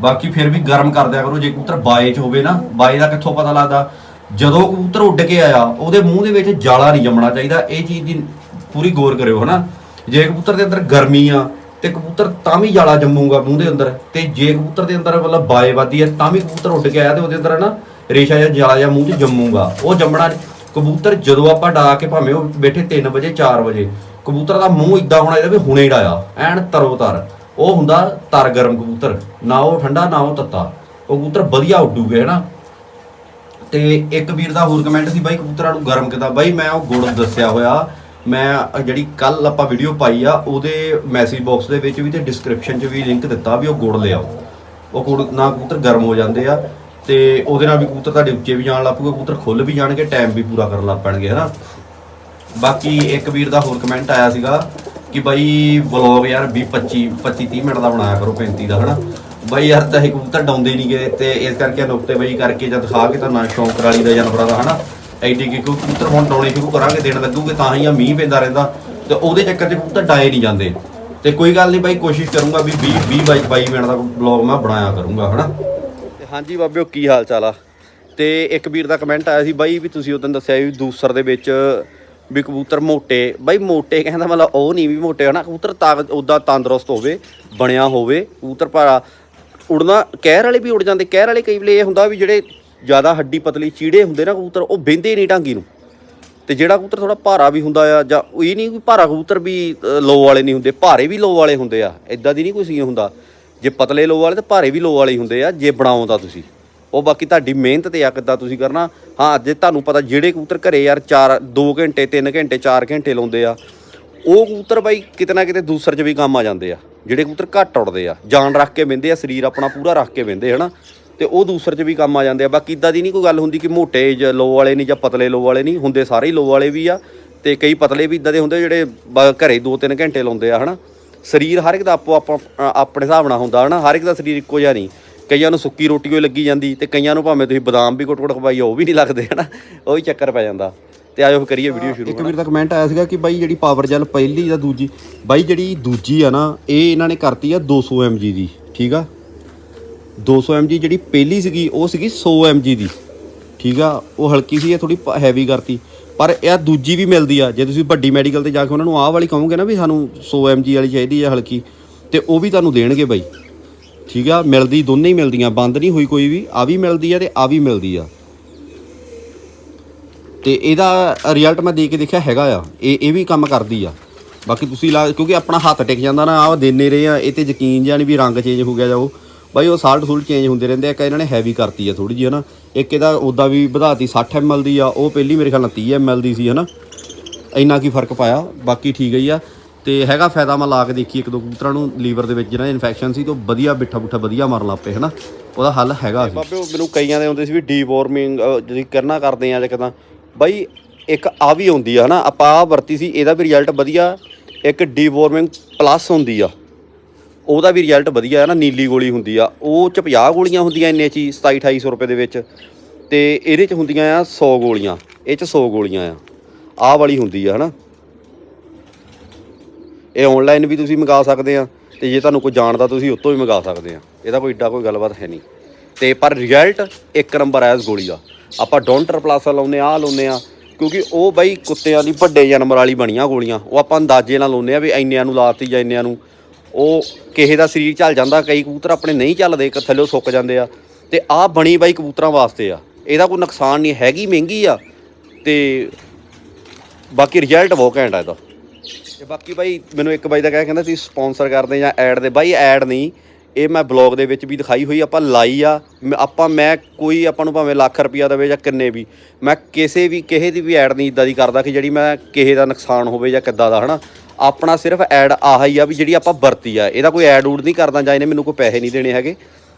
S1: ਬਾਕੀ ਫਿਰ ਵੀ ਗਰਮ ਕਰ ਦਿਆ ਕਰੋ, ਜੇ ਕਬੂਤਰ ਬਾਏ 'ਚ ਹੋਵੇ ਨਾ, ਬਾਏ ਦਾ ਕਿੱਥੋਂ ਪਤਾ ਲੱਗਦਾ? ਜਦੋਂ ਕਬੂਤਰ ਉੱਡ ਕੇ ਆਇਆ, ਉਹਦੇ ਮੂੰਹ ਦੇ ਵਿੱਚ ਜਾਲਾ ਨਹੀਂ ਜੰਮਣਾ ਚਾਹੀਦਾ, ਇਹ ਚੀਜ਼ ਦੀ ਪੂਰੀ ਗੌਰ ਕਰਿਓ, ਹਨਾ? ਜੇ ਕਬੂਤਰ ਦੇ ਅੰਦਰ ਗਰਮੀ ਆ, ਤੇ ਕਬੂਤਰ ਤਾਂ ਵੀ ਜਾਲਾ ਜੰਮੂਗਾ ਮੂੰਹ ਦੇ ਅੰਦਰ, ਤੇ ਜੇ ਕਬੂਤਰ ਦੇ ਅੰਦਰ ਮਤਲਬ ਬਾਏ ਵਾਦੀ ਹੈ ਤਾਂ ਵੀ ਕਬੂਤਰ ਉੱਡ ਕੇ ਆਇਆ ਤੇ ਉਹਦੇ ਅੰਦਰ ਹੈ ਨਾ ਰੇਸ਼ਾ ਜਾਂ ਜਾਲਾ ਜਾਂ ਮੂੰਹ 'ਚ ਜੰਮੂਗਾ। ਉਹ ਜੰਮਣਾ ਕਬੂਤਰ ਜਦੋਂ ਆਪਾਂ ਡਾ ਕੇ ਭਾਵੇਂ ਉਹ ਬੈਠੇ 3 ਵਜੇ 4 ਵਜੇ, ਕਬੂਤਰ ਦਾ ਮੂੰਹ ਇਦਾਂ ਹੋਣਾ ਇਹਦਾ ਵੀ ਹੁਣੇ ਡਾਇਆ, ਐਨ ਤਰੋ ਤਰ ਉਹ ਹੁੰਦਾ ਤਰ ਗਰਮ ਕਬੂਤਰ, ਨਾ ਉਹ ਠੰਡਾ, ਨਾ ਉਹ ਤੱਤਾ। ਉਹ ਕਬੂਤਰ ਵਧੀਆ ਉੱਡੂਗੇ ਹਨਾ ਤੇ ਇੱਕ ਵੀਰ ਦਾ ਹੋਰ ਕਮੈਂਟ ਸੀ, ਬਾਈ ਕਬੂਤਰਾਂ ਨੂੰ ਗਰਮ ਕਿਦਾਂ? ਬਾਈ ਮੈਂ ਉਹ ਗੁੜ ਦੱਸਿਆ ਹੋਇਆ, ਮੈਂ ਜਿਹੜੀ ਕੱਲ ਆਪਾਂ ਵੀਡੀਓ ਪਾਈ ਆ, ਉਹਦੇ ਮੈਸੇਜ ਬਾਕਸ ਦੇ ਵਿੱਚ ਵੀ ਤੇ ਡਿਸਕ੍ਰਿਪਸ਼ਨ 'ਚ ਵੀ ਲਿੰਕ ਦਿੱਤਾ ਵੀ ਉਹ ਗੁੜ ਲਿਆਓ। ਉਹ ਗੁੜ ਨਾ ਕਬੂਤਰ ਗਰਮ ਹੋ ਜਾਂਦੇ ਆ, ਤੇ ਉਹਦੇ ਨਾਲ ਵੀ ਕਬੂਤਰ ਤੁਹਾਡੇ ਉੱਚੇ ਵੀ ਜਾਣ ਲੱਗ ਪੂਗਾ ਕਬੂਤਰ ਖੁੱਲ ਵੀ ਜਾਣਗੇ ਟਾਈਮ ਵੀ ਪੂਰਾ ਕਰਨ ਲੱਗ ਪੈਣਗੇ ਹਨਾ ਬਾਕੀ ਇੱਕ ਵੀਰ ਦਾ ਹੋਰ ਕਮੈਂਟ ਆਇਆ ਸੀਗਾ ਕਿ ਬਾਈ ਵਲੌਗ ਯਾਰ 20 25 25 30 ਮਿੰਟ ਦਾ ਬਣਾਇਆ ਕਰੋ 35 ਦਾ, ਹਨਾ? ਬਾਈ ਯਾਰ ਤਾਂ ਇਹ ਕਬੂਤਰ ਡਾਉਂਦੇ ਨਹੀਂ ਗਏ ਤੇ ਇਸ ਕਰਕੇ ਨੁਕਤੇ ਬਾਈ ਕਰਕੇ ਜਦ ਦਿਖਾ ਕੇ ਤਾਂ ਨਾ ਸ਼ੌਂਕ ਕਰਾਲੀ ਦਾ ਜਾਨਵਰਾਂ ਦਾ, ਹਨਾ? ਐਡੀ ਕਿ ਕਬੂਤਰ ਹੁਣ ਡਾਉਣੇ ਸ਼ੁਰੂ ਕਰਾਂਗੇ, ਦੇਣ ਲੱਗੂਗੇ, ਤਾਂ ਹੀ ਆ ਮੀਂਹ ਪੈਂਦਾ ਰਹਿੰਦਾ। ਤੇ ਉਹਦੇ ਚੱਕਰ 'ਚ ਕਬੂਤਰ ਡਾਏ ਨਹੀਂ ਜਾਂਦੇ। ਤੇ ਕੋਈ ਗੱਲ ਨਹੀਂ ਬਾਈ, ਕੋਸ਼ਿਸ਼ ਕਰੂੰਗਾ ਵੀ 20 20 ਬਾਈ 22 ਮਿੰਟ ਦਾ ਵਲੌਗ ਮੈਂ ਬਣਾਇਆ ਕਰੂੰਗਾ, ਹਨਾ? ਤੇ ਹਾਂਜੀ ਬਾਬਿਓ, ਕੀ ਹਾਲ ਚਾਲ ਆ? ਤੇ ਇੱਕ ਵੀਰ ਦਾ ਕਮੈਂਟ ਆਇਆ ਸੀ ਬਾਈ ਵੀ ਤੁਸੀਂ ਉਦੋਂ ਦੱਸਿਆ ਵੀ ਦੂਸਰ ਦੇ ਵਿੱਚ ਵੀ ਕਬੂਤਰ ਮੋਟੇ, ਬਾਈ ਮੋਟੇ ਕਹਿੰਦਾ ਮਤਲਬ ਉਹ ਨਹੀਂ ਵੀ ਮੋਟੇ ਹਨਾ ਕਬੂਤਰ ਤਾਕਤ ਉਦਾਂ ਤੰਦਰੁਸਤ ਹੋਵੇ, ਬਣਿਆ ਹੋਵੇ, ਕਬੂਤਰ ਭਾਰਾ ਉੜਨਾ, ਕਹਿਰ ਵਾਲੇ ਵੀ ਉੜ ਜਾਂਦੇ, ਕਹਿਰ ਵਾਲੇ ਕਈ ਵੇਲੇ ਇਹ ਹੁੰਦਾ ਵੀ ਜਿਹੜੇ ਜ਼ਿਆਦਾ ਹੱਡੀ ਪਤਲੀ ਚੀੜੇ ਹੁੰਦੇ ਨਾ ਕਬੂਤਰ, ਉਹ ਬਹਿੰਦੇ ਨਹੀਂ ਢਾਂਗੀ ਨੂੰ। ਤੇ ਜਿਹੜਾ ਕਬੂਤਰ ਥੋੜਾ ਭਾਰਾ ਵੀ ਹੁੰਦਾ ਆ, ਜਾਂ ਇਹ ਨਹੀਂ ਵੀ ਭਾਰਾ ਕਬੂਤਰ ਵੀ ਲੋ ਵਾਲੇ ਨਹੀਂ ਹੁੰਦੇ, ਭਾਰੇ ਵੀ ਲੋ ਵਾਲੇ ਹੁੰਦੇ ਆ ਇਦਾਂ ਦੀ ਨਹੀਂ ਕੋਈ ਸੀਨ ਹੁੰਦਾ। ਜੇ ਪਤਲੇ ਲੋ ਵਾਲੇ ਤੇ ਭਾਰੇ ਵੀ ਲੋ ਵਾਲੇ ਹੁੰਦੇ ਆ, ਜੇ ਬਣਾਉਂਦਾ ਤੁਸੀਂ। ਉਹ ਬਾਕੀ ਤੁਹਾਡੀ ਮਿਹਨਤ ਤੇ ਆ ਕਿੱਦਾਂ ਤੁਸੀਂ ਕਰਨਾ। ਹਾਂ ਜੇ ਤੁਹਾਨੂੰ ਪਤਾ ਜਿਹੜੇ ਕਬੂਤਰ ਘਰੇ ਯਾਰ 4 2 ਘੰਟੇ 3 ਘੰਟੇ 4 ਘੰਟੇ ਲਾਉਂਦੇ ਆ, ਉਹ ਕਬੂਤਰ ਬਾਈ ਕਿਤੇ ਨਾ ਕਿਤੇ ਦੂਸਰ 'ਚ ਵੀ ਕੰਮ ਆ ਜਾਂਦੇ ਆ। ਜਿਹੜੇ ਕਬੂਤਰ ਘੱਟ ਉੱਡਦੇ ਆ, ਜਾਨ ਰੱਖ ਕੇ ਵਿੰਦੇ ਆ, ਸਰੀਰ ਆਪਣਾ ਪੂਰਾ ਰੱਖ ਕੇ ਵਿੰਦੇ, ਹਨਾ। ਤੇ ਉਹ ਦੂਸਰ 'ਚ ਵੀ ਕੰਮ ਆ ਜਾਂਦੇ ਆ। ਬਾਕੀ ਇਦਾਂ ਦੀ ਨਹੀਂ ਕੋਈ ਗੱਲ ਹੁੰਦੀ ਕਿ ਮੋਟੇ ਜਾਂ ਲੋ ਵਾਲੇ ਨਹੀਂ ਜਾਂ ਪਤਲੇ ਲੋ ਵਾਲੇ ਨਹੀਂ, ਹੁੰਦੇ ਸਾਰੇ ਹੀ ਲੋ ਵਾਲੇ ਵੀ ਆ। ਤੇ ਕਈ ਪਤਲੇ ਵੀ ਇਦਾਂ ਦੇ ਹੁੰਦੇ ਜਿਹੜੇ ਬ- ਘਰੇ 2-3 ਘੰਟੇ ਲਾਉਂਦੇ ਆ, ਹਨਾ। ਸਰੀਰ ਹਰ ਇੱਕ ਦਾ ਆਪੋ ਆਪੋ ਆਪਣੇ ਹਿਸਾਬ ਨਾਲ ਹੁੰਦਾ, ਹਨਾ। ਹਰ ਇੱਕ ਦਾ ਸਰੀਰ ਇੱਕੋ ਜਿਹਾ ਨਹੀਂ। ਕਈਆਂ ਨੂੰ ਸੁੱਕੀ ਰੋਟੀ ਹੋਈ ਲੱਗੀ ਜਾਂਦੀ ਤੇ ਕਈਆਂ ਨੂੰ ਭਾਵੇਂ ਤੁਸੀਂ ਬਦਾਮ ਵੀ ਕੁੱਟ-ਕੁੱਟ ਖਵਾਈਓ ਉਹ ਵੀ ਨਹੀਂ ਲੱਗਦੇ ਹਨਾ? ਉਹ ਹੀ ਚੱਕਰ ਪੈ ਜਾਂਦਾ। ਤੇ ਆਜੋ ਕਰੀਏ ਵੀਡੀਓ ਸ਼ੁਰੂ ਇੱਕ ਵੀਰ ਦਾ ਕਮੈਂਟ ਆਇਆ ਸੀਗਾ ਕਿ ਬਾਈ ਜਿਹੜੀ ਪਾਵਰ ਜੈਲ ਪਹਿਲੀ ਜਾਂ ਦੂਜੀ ਬਾਈ ਜਿਹੜੀ ਦੂਜੀ ਆ ਨਾ ਇਹ ਇਹਨਾਂ ਨੇ ਕਰਤੀ ਆ 200 mg ਦੀ ਠੀਕ ਆ? 200 mg ਜਿਹੜੀ ਪਹਿਲੀ ਸੀਗੀ ਉਹ ਸੀਗੀ 100 mg ਦੀ ਠੀਕ ਆ? ਉਹ ਹਲਕੀ ਸੀ ਇਹ ਥੋੜੀ ਹੈਵੀ ਕਰਤੀ। ਪਰ ਇਹ ਦੂਜੀ ਵੀ ਮਿਲਦੀ ਆ ਜੇ ਤੁਸੀਂ ਵੱਡੀ ਮੈਡੀਕਲ ਤੇ ਜਾ ਕੇ ਉਹਨਾਂ ਨੂੰ ਆਹ ਵਾਲੀ ਕਹੋਗੇ ਨਾ ਵੀ ਸਾਨੂੰ 100 mg ਵਾਲੀ ਚਾਹੀਦੀ ਆ ਹਲਕੀ ਤੇ ਉਹ ਵੀ ਤੁਹਾਨੂੰ ਦੇਣਗੇ ਬਾਈ। ਠੀਕ ਆ, ਮਿਲਦੀ, ਦੋਨੇ ਹੀ ਮਿਲਦੀਆਂ, ਬੰਦ ਨਹੀਂ ਹੋਈ ਕੋਈ ਵੀ, ਆ ਵੀ ਮਿਲਦੀ ਆ ਤੇ ਆ ਵੀ ਮਿਲਦੀ ਆ। ਤੇ ਇਹਦਾ ਰਿਜ਼ਲਟ ਮੈਂ ਦੇ ਕੇ ਦੇਖਿਆ ਹੈਗਾ ਆ, ਇਹ ਇਹ ਵੀ ਕੰਮ ਕਰਦੀ ਆ। ਬਾਕੀ ਤੁਸੀਂ ਲਾ, ਕਿਉਂਕਿ ਆਪਣਾ ਹੱਥ ਟਿਕ ਜਾਂਦਾ ਨਾ, ਆਹ ਦੇਨੇ ਰਹੇ ਆ, ਇਹ ਤੇ ਯਕੀਨ ਜਾਂ ਨਹੀਂ ਵੀ ਰੰਗ ਚੇਂਜ ਹੋ ਗਿਆ ਜਾਂ ਉਹ। ਬਾਈ, ਉਹ ਸਾਲਟ ਸੂਲਟ ਚੇਂਜ ਹੁੰਦੇ ਰਹਿੰਦੇ ਆ ਕਿ ਇਹਨਾਂ ਨੇ ਹੈਵੀ ਕਰਤੀ ਆ ਥੋੜੀ ਜਿਹੀ, ਹਨਾ। ਇੱਕ ਇਹਦਾ ਉਦਾਂ ਵੀ ਵਧਾਤੀ 60 ml ਦੀ ਆ, ਉਹ ਪਹਿਲੀ ਮੇਰੇ ਖਿਆਲ ਨਾਲ 30 ml ਦੀ ਸੀ, ਹਨਾ। ਇੰਨਾ ਕੀ ਫ਼ਰਕ ਪਾਇਆ, ਬਾਕੀ ਠੀਕ ਹੀ ਆ। ਤੇ ਹੈਗਾ ਫਾਇਦਾ ਮੈਂ ਲਾ ਕੇ ਦੇਖੀ ਇੱਕ ਦੋ ਕਬੂਤਰਾਂ ਨੂੰ ਲੀਵਰ ਦੇ ਵਿੱਚ ਜਿਹੜਾ ਇਨਫੈਕਸ਼ਨ ਸੀ ਤੇ ਵਧੀਆ ਬਿੱਠਾ ਬੁੱਠਾ ਵਧੀਆ ਮਰਨ ਲੱਗ ਪਏ ਹਨਾ? ਉਹਦਾ ਹੱਲ ਹੈਗਾ ਸੀ ਬਾਬੇ ਉਹ ਮੈਨੂੰ ਕਈਆਂ ਦੇ ਹੁੰਦੇ ਸੀ ਵੀ ਡੀਵਾਰਮਿੰਗ ਜਿਹੜੀ ਕਰਨਾ ਕਰਦੇ ਆ ਜਾਂ ਕਿਦਾਂ। ਬਾਈ ਇੱਕ ਆ ਵੀ ਹੁੰਦੀ ਆ ਹਨਾ? ਆਪਾਂ ਆ ਵਰਤੀ ਸੀ ਇਹਦਾ ਵੀ ਰਿਜ਼ਲਟ ਵਧੀਆ ਇੱਕ ਡੀਵਾਰਮਿੰਗ ਪਲੱਸ ਹੁੰਦੀ ਆ। ਉਹਦਾ ਵੀ ਰਿਜ਼ਲਟ ਵਧੀਆ ਹੈ ਨਾ ਨੀਲੀ ਗੋਲੀ ਹੁੰਦੀ ਆ। ਉਹ ਚ 50 ਗੋਲੀਆਂ ਹੁੰਦੀਆਂ ਇੰਨੇ ਚ ਹੀ 27 2800 ਰੁਪਏ ਦੇ ਵਿੱਚ। ਤੇ ਇਹਦੇ ਚ ਹੁੰਦੀਆਂ ਆ 100 ਗੋਲੀਆਂ ਇਹ ਚ 100 ਗੋਲੀਆਂ ਆ। ਆਹ ਵਾਲੀ ਹੁੰਦੀ ਆ ਹਨਾ? ਇਹ ਆਨਲਾਈਨ ਵੀ ਤੁਸੀਂ ਮੰਗਾ ਸਕਦੇ ਆ, ਤੇ ਜੇ ਤੁਹਾਨੂੰ ਕੋਈ ਜਾਣਦਾ ਤੁਸੀਂ ਉੱਤੋਂ ਵੀ ਮੰਗਾ ਸਕਦੇ ਆ। ਇਹਦਾ ਕੋਈ ਏਡਾ ਕੋਈ ਗੱਲਬਾਤ ਹੈ ਨਹੀਂ। ਤੇ ਪਰ ਰਿਜ਼ਲਟ ਇੱਕ ਨੰਬਰ ਆ ਇਸ ਗੋਲੀ ਦਾ। ਆਪਾਂ ਡੋਂਟਰ ਪਲੱਸ ਲਾਉਂਦੇ ਆ, ਆਹ ਲਾਉਂਦੇ ਆ, ਕਿਉਂਕਿ ਉਹ ਬਾਈ ਕੁੱਤਿਆਂ ਦੀ ਵੱਡੇ ਜਾਨਵਰ ਵਾਲੀ ਬਣੀਆਂ ਗੋਲੀਆਂ। ਉਹ ਆਪਾਂ ਅੰਦਾਜ਼ੇ ਨਾਲ ਲਾਉਂਦੇ ਆ ਵੀ ਇੰਨਿਆਂ ਨੂੰ ਲਾਤੀ ਜਾਂ ਇੰਨਿਆਂ ਨੂੰ। ਉਹ ਕਿਸੇ ਦਾ ਸਰੀਰ ਚੱਲ ਜਾਂਦਾ, ਕਈ ਕਬੂਤਰ ਆਪਣੇ ਨਹੀਂ ਚੱਲਦੇ ਇੱਕ ਥੱਲੇ ਸੁੱਕ ਜਾਂਦੇ ਆ। ਤੇ ਆਹ ਬਣੀ ਬਾਈ ਕਬੂਤਰਾਂ ਵਾਸਤੇ ਆ। ਇਹਦਾ ਕੋਈ ਨੁਕਸਾਨ ਨਹੀਂ, ਹੈਗੀ ਮਹਿੰਗੀ ਆ। ਤੇ ਬਾਕੀ ਰਿਜ਼ਲਟ ਬਹੁਤ ਘੈਂਟ ਆ ਇਹਦਾ। ਤੇ ਬਾਕੀ ਬਾਈ ਮੈਨੂੰ ਇੱਕ ਬਾਈ ਦਾ ਕਹਿ ਕਹਿੰਦਾ ਤੁਸੀਂ ਸਪਾਂਸਰ ਕਰਦੇ ਜਾਂ ਐਡ ਦੇ। ਬਾਈ ਐਡ ਨਹੀਂ। ਇਹ ਮੈਂ ਬਲੌਗ ਦੇ ਵਿੱਚ ਵੀ ਦਿਖਾਈ ਹੋਈ, ਆਪਾਂ ਲਾਈ ਆ। ਮੈਂ- ਆਪਾਂ ਮੈਂ ਕੋਈ ਆਪਾਂ ਨੂੰ ਭਾਵੇਂ ਲੱਖ ਰੁਪਿਆ ਦੇਵੇ ਜਾਂ ਕਿੰਨੇ ਵੀ, ਮੈਂ ਕਿਸੇ ਵੀ ਕਿਸੇ ਦੀ ਵੀ ਐਡ ਨਹੀਂ ਇਦਾਂ ਦੀ ਕਰਦਾ ਕਿ ਜਿਹੜੀ ਮੈਂ ਕਿਸੇ ਦਾ ਨੁਕਸਾਨ ਹੋਵੇ ਜਾਂ ਕਿੱਦਾਂ ਦਾ, ਹਨਾ? ਆਪਣਾ ਸਿਰਫ ਐਡ ਆਹ ਹੀ ਆ ਵੀ ਜਿਹੜੀ ਆਪਾਂ ਵਰਤੀ ਆ। ਇਹਦਾ ਕੋਈ ਐਡ ਊਡ ਨਹੀਂ ਕਰਦਾ ਜਾਂ ਇਹਨੇ ਮੈਨੂੰ ਕੋਈ ਪੈਸੇ ਨਹੀਂ ਦੇਣੇ ਹੈਗੇ।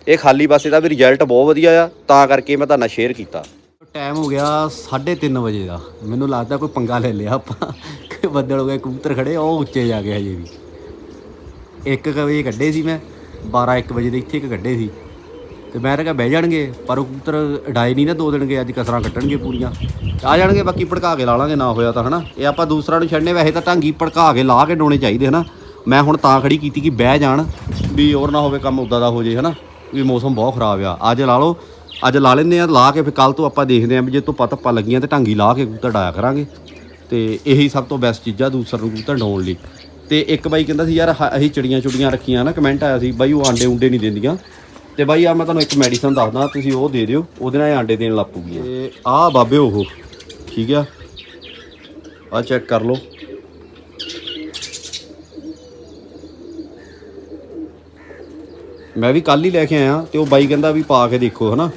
S1: ਇਹ ਖਾਲੀ ਬਸ ਇਹਦਾ ਵੀ ਰਿਜ਼ਲਟ ਬਹੁਤ ਵਧੀਆ ਆ। ਤਾਂ ਕਰਕੇ ਮੈਂ ਤੁਹਾਨੂੰ ਸ਼ੇਅਰ ਕੀਤਾ। ਟਾਈਮ ਹੋ ਗਿਆ 3:30 ਵਜੇ ਦਾ। ਮੈਨੂੰ ਲੱਗਦਾ ਕੋਈ ਪੰਗਾ ਲੈ ਲਿਆ ਆਪਾਂ। ਕਿ ਬੱਦਲ ਹੋ ਗਏ, ਕਬੂਤਰ ਖੜੇ, ਉਹ ਉੱਚੇ ਜਾ ਕੇ ਹਜੇ ਵੀ। ਇੱਕ ਵਜੇ ਕੱਢੇ ਸੀ ਮੈਂ 12 1 ਵਜੇ ਦੇ ਇੱਥੇ ਇੱਕ ਕੱਢੇ ਸੀ। ਤੇ ਮੈਂ ਤਾਂ ਕਿਹਾ ਬਹਿ ਜਾਣਗੇ, ਪਰ ਉਹ ਕਬੂਤਰ ਉਡਾਏ ਨਹੀਂ ਨਾ ਦੋ ਦਿਨ ਗਏ, ਅੱਜ ਕਸਰਾਂ ਕੱਟਣਗੇ ਪੂਰੀਆਂ। ਆ ਜਾਣਗੇ, ਬਾਕੀ ਭੜਕਾ ਕੇ ਲਾ ਲਾਂਗੇ, ਨਾ ਹੋਇਆ ਤਾਂ, ਹਨਾ। ਇਹ ਆਪਾਂ ਦੂਸਰਾ ਨੂੰ ਛੱਡਨੇ ਵੈਸੇ ਤਾਂ ਢਾਂਗੀ ਭੜਕਾ ਕੇ ਲਾ ਕੇ ਡੋਣੇ ਚਾਹੀਦੇ, ਹਨਾ। ਮੈਂ ਹੁਣ ਤਾਂ ਖੜੀ ਕੀਤੀ ਕਿ ਬਹਿ ਜਾਣ, ਵੀ ਹੋਰ ਨਾ ਹੋਵੇ ਕੰਮ ਉਦਾਂ ਦਾ ਹੋ ਜੇ, ਹਨਾ। ਵੀ ਮੌਸਮ ਬਹੁਤ ਖਰਾਬ ਆ। ਅੱਜ ਲਾ ਲਓ ਅੱਜ ਲਾ ਲੈਂਦੇ ਆ ਲਾ ਕੇ ਫਿਰ ਕੱਲ ਤੋਂ ਆਪਾਂ ਦੇਖਦੇ ਆ ਵੀ ਜੇ ਧੁੱਪਾਂ ਧੱਪਾਂ ਲੱਗੀਆਂ ਤੇ ਢਾਂਗੀ ਲਾ ਕੇ ਕਬੂਤਰ ਡਾਇਆ ਕਰਾਂਗੇ। ਤੇ ਇਹੀ ਸਭ ਤੋਂ ਬੈਸਟ ਚੀਜ਼ਾਂ ਦੂਸਰਾ ਨੂੰ ਕਬੂਤਰ ਡਾਉਣ ਲਈ। ਤੇ ਇੱਕ ਬਾਈ ਕਹਿੰਦਾ ਸੀ ਯਾਰ ਅਸੀਂ ਚਿੜੀਆਂ ਚੁੜੀਆਂ ਰੱਖੀਆਂ ਨਾ ਕਮੈਂਟ ਆਇਆ ਸੀ ਬਾਈ ਉਹ ਆਂਡੇ ਉਂਡੇ ਨਹੀਂ ਦਿੰਦੀਆਂ। ਤੇ ਬਾਈ ਆ ਮੈਂ ਤੁਹਾਨੂੰ ਇੱਕ ਮੈਡੀਸਨ ਦੱਸਦਾ ਤੁਸੀਂ ਉਹ ਦੇ ਦਿਓ ਉਹਦੇ ਨਾਲ ਆਂਡੇ ਦੇਣ ਲੱਗ ਪੂਗੀ ਤੇ ਆਹ ਬਾਬੇ ਉਹ ਠੀਕ ਆ। ਆ ਚੈੱਕ ਕਰ ਲਓ। ਮੈਂ ਵੀ ਕੱਲ ਹੀ ਲੈ ਕੇ ਆਇਆ ਤੇ ਉਹ ਬਾਈ ਕਹਿੰਦਾ ਵੀ ਪਾ ਕੇ ਦੇਖੋ ਹਨਾ।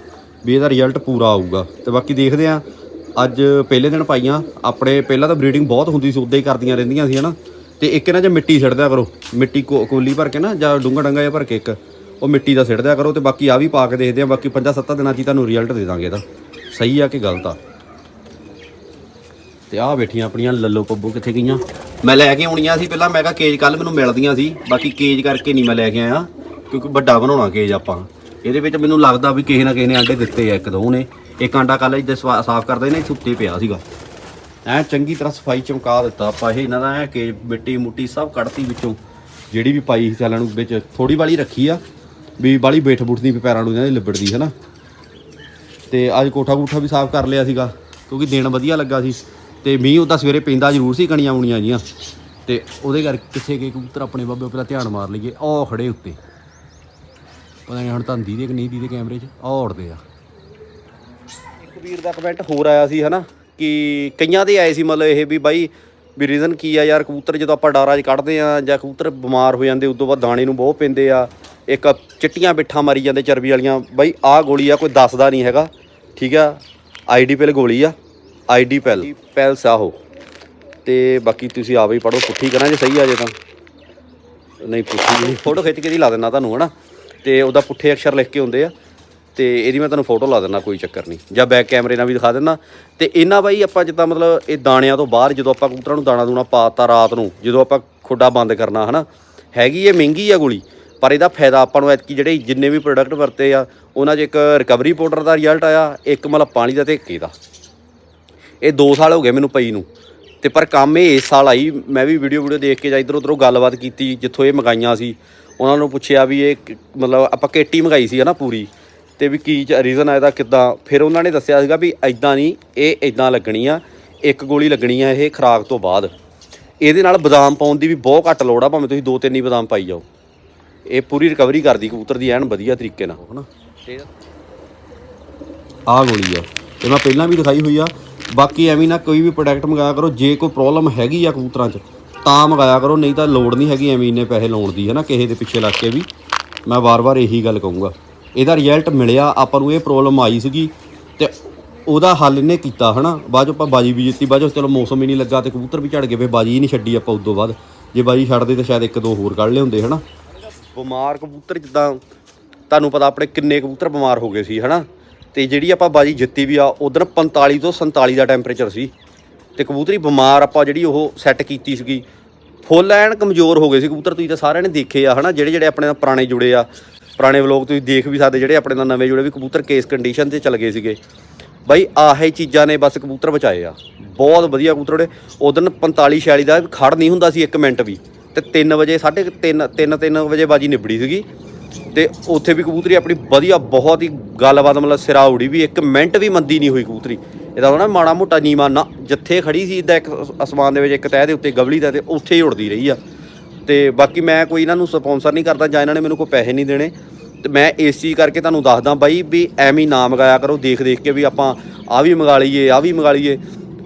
S1: ਵੀ ਇਹਦਾ ਰਿਜ਼ਲਟ ਪੂਰਾ ਆਊਗਾ। ਤੇ ਬਾਕੀ ਦੇਖਦੇ ਆ ਅੱਜ ਪਹਿਲੇ ਦਿਨ ਪਾਈਆਂ ਆਪਣੇ ਪਹਿਲਾਂ ਤਾਂ ਬਰੀਡਿੰਗ ਬਹੁਤ ਹੁੰਦੀ ਸੀ, ਉਦਾਂ ਹੀ ਕਰਦੀਆਂ ਰਹਿੰਦੀਆਂ ਸੀ, ਹਨਾ। ਤੇ ਇੱਕ ਇਹਨਾਂ 'ਚ ਮਿੱਟੀ ਸਿੱਟ ਕਰੋ, ਮਿੱਟੀ ਕੋ- ਕੋਲੀ ਭਰ ਕੇ ਨਾ, ਜਾਂ ਡੂੰਗਾ ਡੰਗਾ ਜਿਹਾ ਭਰ ਕੇ ਇੱਕ, ਉਹ ਮਿੱਟੀ ਦਾ ਸਿੱਟ ਕਰੋ, ਤੇ ਬਾਕੀ ਆ ਵੀ ਪਾ ਕੇ ਦੇਖਦੇ ਆ ਬਾਕੀ 5-7 ਦਿਨਾਂ 'ਚ ਹੀ ਤੁਹਾਨੂੰ ਰਿਜ਼ਲਟ ਦੇ ਦਾਂਗੇ ਇਹਦਾ। ਸਹੀ ਆ ਕਿ ਗਲਤ ਆ? ਤੇ ਆ ਬੈਠੀਆਂ ਆਪਣੀਆਂ ਲੱਲੋ ਪੱਬੂ ਕਿੱਥੇ ਗਈਆਂ? ਮੈਂ ਲੈ ਕੇ ਆਉਣੀਆਂ ਸੀ ਪਹਿਲਾਂ, ਮੈਂ ਕਿਹਾ ਕੇਜ ਕੱਲ ਮੈਨੂੰ ਮਿਲਦੀਆਂ ਸੀ, ਬਾਕੀ ਕੇਜ ਕਰਕੇ ਨਹੀਂ ਮੈਂ ਲੈ ਕੇ ਆਇਆ, ਕਿਉਂਕਿ ਵੱਡਾ ਬਣਾਉਣਾ ਕੇਜ ਆਪਾਂ। ਇਹਦੇ ਵਿੱਚ ਮੈਨੂੰ ਲੱਗਦਾ ਵੀ ਕਿਸੇ ਨਾ ਕਿਸੇ ਨੇ ਆਂਡੇ ਦਿੱਤੇ ਆ ਇੱਕ ਦੋ ਨੇ। ਇੱਕ ਆਂਡਾ ਕੱਲ ਇੱਥੇ ਸਵਾ- ਸਾਫ਼ ਕਰਦੇ ਨੇ, ਸੁੱਤੇ ਪਿਆ ਸੀਗਾ। ਐ ਚੰਗੀ ਤਰ੍ਹਾਂ ਸਫ਼ਾਈ ਚਮਕਾ ਦਿੱਤਾ ਆਪਾਂ ਇਹ, ਇਹਨਾਂ ਦਾ ਐ ਕੇਜ ਮਿੱਟੀ ਮੁੱਟੀ ਸਭ ਕੱਢਤੀ ਵਿੱਚੋਂ। ਜਿਹੜੀ ਵੀ ਪਾਈ ਸੀ ਸਾਲਾਂ ਨੂੰ ਵਿੱਚ ਥੋੜੀ ਵਾਲੀ ਰੱਖੀ ਆ, ਵੀ ਬਾਲੀ ਬੈਠ ਬੁੱਠਦੀ ਵੀ ਪੈਰਾਂ ਨੂੰ ਇਹਨਾਂ ਦੀ ਲਿਬੜਦੀ ਹੈ ਨਾ ਤੇ ਅੱਜ ਕੋਠਾ ਕੂਠਾ ਵੀ ਸਾਫ਼ ਕਰ ਲਿਆ ਸੀਗਾ, ਕਿਉਂਕਿ ਦਿਨ ਵਧੀਆ ਲੱਗਾ ਸੀ। ਤੇ ਮੀਂਹ ਉਹਦਾ ਸਵੇਰੇ ਪੈਂਦਾ ਜ਼ਰੂਰ ਸੀ ਕਣੀਆਂ ਆਉਣੀਆਂ ਜੀਆਂ। ਤੇ ਉਹਦੇ ਕਰਕੇ ਕਿੱਥੇ ਗਏ ਕਬੂਤਰ ਆਪਣੇ ਬਾਬੇ ਪਹਿਲਾਂ ਧਿਆਨ ਮਾਰ ਲਈਏ, ਉਹ ਖੜੇ ਉੱਤੇ। ਪਤਾ ਨਹੀਂ ਹੁਣ ਤਾਂ ਦੀਦੇ ਕਿ ਨਹੀਂ ਦੀਦੇ ਕੈਮਰੇ 'ਚ ਉਹ ਉੜਦੇ ਆ। ਇੱਕ ਵੀਰ ਦਾ ਕਮੈਂਟ ਹੋਰ ਆਇਆ ਸੀ, ਹਨਾ, ਕਿ ਕਈਆਂ ਦੇ ਆਏ ਸੀ, ਮਤਲਬ ਇਹ ਵੀ ਬਾਈ, ਵੀ ਰੀਜ਼ਨ ਕੀ ਆ ਯਾਰ, ਕਬੂਤਰ ਜਦੋਂ ਆਪਾਂ ਡਾਰਾ 'ਚ ਕੱਢਦੇ ਆ ਜਾਂ ਕਬੂਤਰ ਬਿਮਾਰ ਹੋ ਜਾਂਦੇ, ਉਦੋਂ ਬਾਅਦ ਦਾਣੇ ਨੂੰ ਬਹੁਤ ਪੈਂਦੇ ਆ, ਇੱਕ ਚਿੱਟੀਆਂ ਬਿੱਠਾਂ ਮਾਰੀ ਜਾਂਦੇ ਚਰਬੀ ਵਾਲੀਆਂ, ਬਾਈ, ਆਹ ਗੋਲੀ ਆ, ਕੋਈ ਦੱਸਦਾ ਨਹੀਂ ਹੈਗਾ, ਠੀਕ ਆ ਆਈਡੀ ਪੈਲ ਗੋਲੀ ਆ ਆਈਡੀ ਪੈਲ ਪੈਲ ਸਾਹੋ ਤੇ ਬਾਕੀ ਤੁਸੀਂ ਆਵੇ ਹੀ ਪੜੋ ਪੁੱਠੀ ਕਰਾਂ ਜੇ ਸਹੀ ਆ ਜੇ ਤਾਂ? ਨਹੀਂ, ਪੁੱਠੀ ਫੋਟੋ ਖਿੱਚ ਕੇ ਦੀ ਲਾ ਦੇਣਾ ਤੁਹਾਨੂੰ, ਹਨਾ। ਤੇ ਉਹਦਾ ਪੁੱਠੇ ਅਕਸ਼ਰ ਲਿਖ ਕੇ ਹੁੰਦੇ ਆ। ਤੇ ਇਹਦੀ ਮੈਂ ਤੁਹਾਨੂੰ ਫੋਟੋ ਲਾ ਦਿੰਦਾ, ਕੋਈ ਚੱਕਰ ਨਹੀਂ। ਜਾਂ ਬੈਕ ਕੈਮਰੇ ਨਾਲ ਵੀ ਦਿਖਾ ਦਿੰਦਾ। ਤੇ ਇਹਨਾਂ ਬਾਈ ਆਪਾਂ ਜਿੱਦਾਂ ਮਤਲਬ ਇਹ ਦਾਣਿਆਂ ਤੋਂ ਬਾਹਰ ਜਦੋਂ ਆਪਾਂ ਕਬੂਤਰਾਂ ਨੂੰ ਦਾਣਾ ਦੂਣਾ ਪਾਤਾ ਰਾਤ ਨੂੰ, ਜਦੋਂ ਆਪਾਂ ਖੁੱਡਾ ਬੰਦ ਕਰਨਾ, ਹਨਾ? ਹੈਗੀ ਇਹ ਮਹਿੰਗੀ ਆ ਗੋਲੀ, ਪਰ ਇਹਦਾ ਫਾਇਦਾ ਆਪਾਂ ਨੂੰ ਐਤਕੀ ਜਿਹੜੇ ਜਿੰਨੇ ਵੀ ਪ੍ਰੋਡਕਟ ਵਰਤੇ ਆ, ਉਹਨਾਂ 'ਚ ਇੱਕ ਰਿਕਵਰੀ ਪਾਊਡਰ ਦਾ ਰਿਜ਼ਲਟ ਆਇਆ, ਇੱਕ ਮਤਲਬ ਪਾਣੀ ਦਾ ਤੇ ਇੱਕ ਇਹਦਾ। ਇਹ 2 ਸਾਲ ਹੋ ਗਏ ਮੈਨੂੰ ਪਈ ਨੂੰ। ਤੇ ਪਰ ਕੰਮ ਇਹ ਇਸ ਸਾਲ ਆਈ, ਮੈਂ ਵੀ ਵੀਡੀਓ ਵੀਡੀਓ ਦੇਖ ਕੇ ਜਾਂ ਇਧਰ ਉਧਰੋਂ ਗੱਲਬਾਤ ਕੀਤੀ, ਜਿੱਥੋਂ ਇਹ ਮੰਗਾਈਆਂ ਸੀ। ਉਹਨਾਂ ਨੂੰ ਪੁੱਛਿਆ ਵੀ ਇਹ ਕਿ- ਮਤਲਬ ਆਪਾਂ ਕੇਟੀ ਮੰਗਾਈ ਸੀ ਹਨਾ ਪੂਰੀ ਤੇ ਵੀ ਕੀ ਰੀਜ਼ਨ ਆ ਇਹਦਾ ਕਿੱਦਾਂ? ਫਿਰ ਉਹਨਾਂ ਨੇ ਦੱਸਿਆ ਸੀਗਾ ਵੀ ਐਦਾਂ ਨਹੀਂ ਇਹ ਐਦਾਂ ਲੱਗਣੀ ਆ ਇੱਕ ਗੋਲੀ ਲੱਗਣੀ ਆ ਇਹ ਖਰਾਕ ਤੋਂ ਬਾਅਦ। ਇਹਦੇ ਨਾਲ ਬਦਾਮ ਪਾਉਣ ਦੀ ਵੀ ਬਹੁਤ ਘੱਟ ਲੋੜ ਆ ਭਾਵੇਂ ਤੁਸੀਂ ਦੋ ਤਿੰਨ ਹੀ ਬਦਾਮ ਪਾਈ ਜਾਓ। ਇਹ ਪੂਰੀ ਰਿਕਵਰੀ ਕਰਦੀ ਕਬੂਤਰ ਦੀ ਐਨ ਵਧੀਆ ਤਰੀਕੇ ਨਾਲ। ਹਨਾ। ਆ ਗੋਲੀ ਆ। ਤੇ ਮੈਂ ਪਹਿਲਾਂ ਵੀ ਦਿਖਾਈ ਹੋਈ ਆ। ਬਾਕੀ ਐਵੇਂ ਨਾ ਕੋਈ ਵੀ ਪ੍ਰੋਡਕਟ ਮੰਗਾਇਆ ਕਰੋ ਜੇ ਕੋਈ ਪ੍ਰੋਬਲਮ ਹੈਗੀ ਆ ਕਬੂਤਰਾਂ 'ਚ ਤਾਂ ਮੰਗਾਇਆ ਕਰੋ, ਨਹੀਂ ਤਾਂ ਲੋੜ ਨਹੀਂ ਹੈਗੀ ਐਵੇਂ ਇੰਨੇ ਪੈਸੇ ਲਾਉਣ ਦੀ ਹੈ ਨਾ ਕਿਸੇ ਦੇ ਪਿੱਛੇ ਲੱਗ ਕੇ ਵੀ। ਮੈਂ ਵਾਰ-ਵਾਰ ਇਹੀ ਗੱਲ ਕਹੂੰਗਾ। ਇਹਦਾ ਰਿਜ਼ਲਟ ਮਿਲਿਆ, ਆਪਾਂ ਨੂੰ ਇਹ ਪ੍ਰੋਬਲਮ ਆਈ ਸੀਗੀ ਤੇ ਉਹਦਾ ਹੱਲ ਇਹਨੇ ਕੀਤਾ, ਹਨਾ। ਬਾਅਦ 'ਚ ਆਪਾਂ ਬਾਜੀ ਵੀ ਜਿੱਤੀ, ਬਾਅਦ 'ਚ ਚਲੋ ਮੌਸਮ ਹੀ ਨਹੀਂ ਲੱਗਾ ਤੇ ਕਬੂਤਰ ਵੀ ਝੜ ਗਏ ਫੇ ਬਾਜੀ ਹੀ ਨਹੀਂ ਛੱਡੀ ਆਪਾਂ ਉਦੋਂ ਬਾਅਦ। ਜੇ ਬਾਜੀ ਛੱਡਦੇ ਤਾਂ ਸ਼ਾਇਦ ਇੱਕ ਦੋ ਹੋਰ ਕੱਢ ਲਿਆਉਂਦੇ, ਹਨਾ। ਬਿਮਾਰ ਕਬੂਤਰ ਜਿੱਦਾਂ, ਤੁਹਾਨੂੰ ਪਤਾ ਆਪਣੇ ਕਿੰਨੇ ਕਬੂਤਰ ਬਿਮਾਰ ਹੋ ਗਏ ਸੀ, ਹਨਾ। ਤੇ ਜਿਹੜੀ ਆਪਾਂ ਬਾਜੀ ਜਿੱਤੀ ਵੀ ਆ, ਉਧਰ 45 ਤੋਂ 47 ਦਾ ਟੈਂਪਰੇਚਰ ਸੀ। ਤੇ ਕਬੂਤਰੀ ਬਿਮਾਰ ਆਪਾਂ ਜਿਹੜੀ ਉਹ ਸੈੱਟ ਕੀਤੀ ਸੀਗੀ। ਫੁੱਲ ਐਨ ਕਮਜ਼ੋਰ ਹੋ ਗਏ ਸੀ ਕਬੂਤਰ, ਤੁਸੀਂ ਤਾਂ ਸਾਰਿਆਂ ਨੇ ਦੇਖੇ ਆ, ਹਨਾ? ਜਿਹੜੇ ਜਿਹੜੇ ਆਪਣੇ ਨਾਲ ਪੁਰਾਣੇ ਜੁੜੇ ਆ, ਪੁਰਾਣੇ ਵਲੋਗ ਤੁਸੀਂ ਦੇਖ ਵੀ ਸਕਦੇ, ਜਿਹੜੇ ਆਪਣੇ ਨਾਲ ਨਵੇਂ ਜੁੜੇ ਵੀ ਕਬੂਤਰ ਕੇਸ ਕੰਡੀਸ਼ਨ ਤੇ ਚੱਲ ਗਏ ਸੀਗੇ। ਬਾਈ, ਆਹੇ ਚੀਜ਼ਾਂ ਨੇ ਬਸ ਕਬੂਤਰ ਬਚਾਏ ਆ। ਬਹੁਤ ਵਧੀਆ ਕਬੂਤਰ ਉਹਦੇ ਉਦੋਂ 45 46 ਦਾ ਖੜ ਨਹੀਂ ਹੁੰਦਾ ਸੀ 1 ਮਿੰਟ ਵੀ। ਤੇ 3 ਵਜੇ 3:30 3 3 ਵਜੇ ਬਾਜੀ ਨਿਬੜੀ ਸੀਗੀ। ਤੇ ਉੱਥੇ ਵੀ ਕਬੂਤਰੀ ਆਪਣੀ ਵਧੀਆ, ਬਹੁਤ ਹੀ ਗੱਲਬਾਤ, ਮਤਲਬ ਸਿਰਾ ਉੜੀ ਵੀ, ਇੱਕ ਮਿੰਟ ਵੀ ਮੰਦੀ ਨਹੀਂ ਹੋਈ ਕਬੂਤਰੀ। ਇਹਦਾ ਹੋਣਾ ਮਾੜਾ ਮੋਟਾ ਨੀਵਾਂ ਨਾ, ਜਿੱਥੇ ਖੜੀ ਸੀ ਇਦਾਂ ਇੱਕ ਅਸਮਾਨ ਦੇ ਵਿੱਚ ਇੱਕ ਤਹਿ ਦੇ ਉੱਤੇ ਗਵਲੀ ਦਾ ਤੇ ਉੱਥੇ ਹੀ ਉੜਦੀ ਰਹੀ ਆ। ਤੇ ਬਾਕੀ ਮੈਂ ਕੋਈ ਇਹਨਾਂ ਨੂੰ ਸਪਾਂਸਰ ਨਹੀਂ ਕਰਦਾ, ਜਾਂ ਇਹਨਾਂ ਨੇ ਮੈਨੂੰ ਕੋਈ ਪੈਸੇ ਨਹੀਂ ਦੇਣੇ, ਤੇ ਮੈਂ ਇਸ ਚੀਜ਼ ਕਰਕੇ ਤੁਹਾਨੂੰ ਦੱਸਦਾ ਬਾਈ ਵੀ ਐਵੇਂ ਨਾ ਮੰਗਾਇਆ ਕਰੋ ਦੇਖ ਦੇਖ ਕੇ ਵੀ ਆਪਾਂ ਆ ਵੀ ਮੰਗਾ ਲਈਏ ਆ ਵੀ ਮੰਗਾ ਲਈਏ।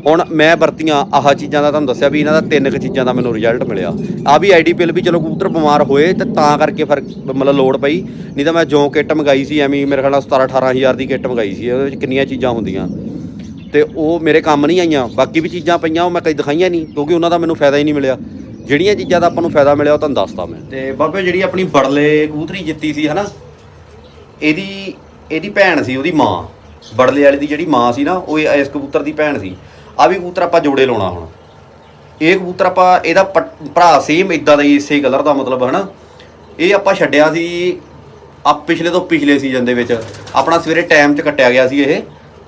S1: ਹੁਣ ਮੈਂ ਵਰਤੀਆਂ ਆਹ ਚੀਜ਼ਾਂ ਦਾ ਤੁਹਾਨੂੰ ਦੱਸਿਆ ਵੀ ਇਹਨਾਂ ਦਾ ਤਿੰਨ ਕੁ ਚੀਜ਼ਾਂ ਦਾ ਮੈਨੂੰ ਰਿਜ਼ਲਟ ਮਿਲਿਆ। ਆ ਵੀ ਆਈਡੀ ਪਿਲ ਵੀ ਚਲੋ ਕਬੂਤਰ ਬਿਮਾਰ ਹੋਏ ਤੇ ਤਾਂ ਕਰਕੇ ਫ਼ਰਕ ਮਤਲਬ ਲੋੜ ਪਈ। ਨਹੀਂ ਤਾਂ ਮੈਂ ਜੋ ਕਿੱਟ ਮੰਗਾਈ ਸੀ, ਐਵੇਂ ਮੇਰੇ ਖਿਆਲ ਨਾਲ 17 18000 ਦੀ ਕਿੱਟ ਮੰਗਾਈ ਸੀ, ਉਹਦੇ ਵਿੱਚ ਕਿੰਨੀਆਂ ਚੀਜ਼ਾਂ ਹੁੰਦੀਆਂ। ਤੇ ਉਹ ਮੇਰੇ ਕੰਮ ਨਹੀਂ ਆਈਆਂ, ਬਾਕੀ ਵੀ ਚੀਜ਼ਾਂ ਪਈਆਂ, ਉਹ ਮੈਂ ਕਦੀ ਦਿਖਾਈਆਂ ਨਹੀਂ, ਕਿਉਂਕਿ ਉਹਨਾਂ ਦਾ ਮੈਨੂੰ ਫਾਇਦਾ ਹੀ ਨਹੀਂ ਮਿਲਿਆ। ਜਿਹੜੀਆਂ ਚੀਜ਼ਾਂ ਦਾ ਆਪਾਂ ਨੂੰ ਫਾਇਦਾ ਮਿਲਿਆ ਉਹ ਤੁਹਾਨੂੰ ਦੱਸਦਾ ਮੈਂ। ਤੇ ਬਾਬੇ ਜਿਹੜੀ ਆਪਣੀ ਬੜਲੇ ਕਬੂਤਰੀ ਜਿੱਤੀ ਸੀ, ਹਨਾ? ਇਹਦੀ ਇਹਦੀ ਭੈਣ ਸੀ ਉਹਦੀ ਮਾਂ। ਬੜਲੇ ਵਾਲੀ ਦੀ ਜਿਹੜੀ ਮਾਂ ਸੀ ਨਾ, ਉਹ ਇਹ- ਇਸ ਕਬੂਤਰ ਦੀ ਭੈਣ ਸੀ। ਆ ਵੀ ਕਬੂਤਰ ਆਪਾਂ ਜੋੜੇ ਲਾਉਣਾ ਹੁਣ। ਇਹ ਕਬੂਤਰ ਆਪਾਂ, ਇਹਦਾ ਪਟ- ਭਰਾ ਸੇਮ ਇਦਾਂ ਦਾ ਹੀ ਇਸੇ ਕਲਰ ਦਾ ਮਤਲਬ ਹਨਾ। ਇਹ ਆਪਾਂ ਛੱਡਿਆ ਸੀ ਆ ਪਿਛਲੇ ਤੋਂ ਪਿਛਲੇ ਸੀਜ਼ਨ ਦੇ ਵਿੱਚ। ਆਪਣਾ ਸਵੇਰੇ ਟਾਈਮ 'ਚ ਕੱਟਿਆ ਗਿਆ ਸੀ ਇਹ।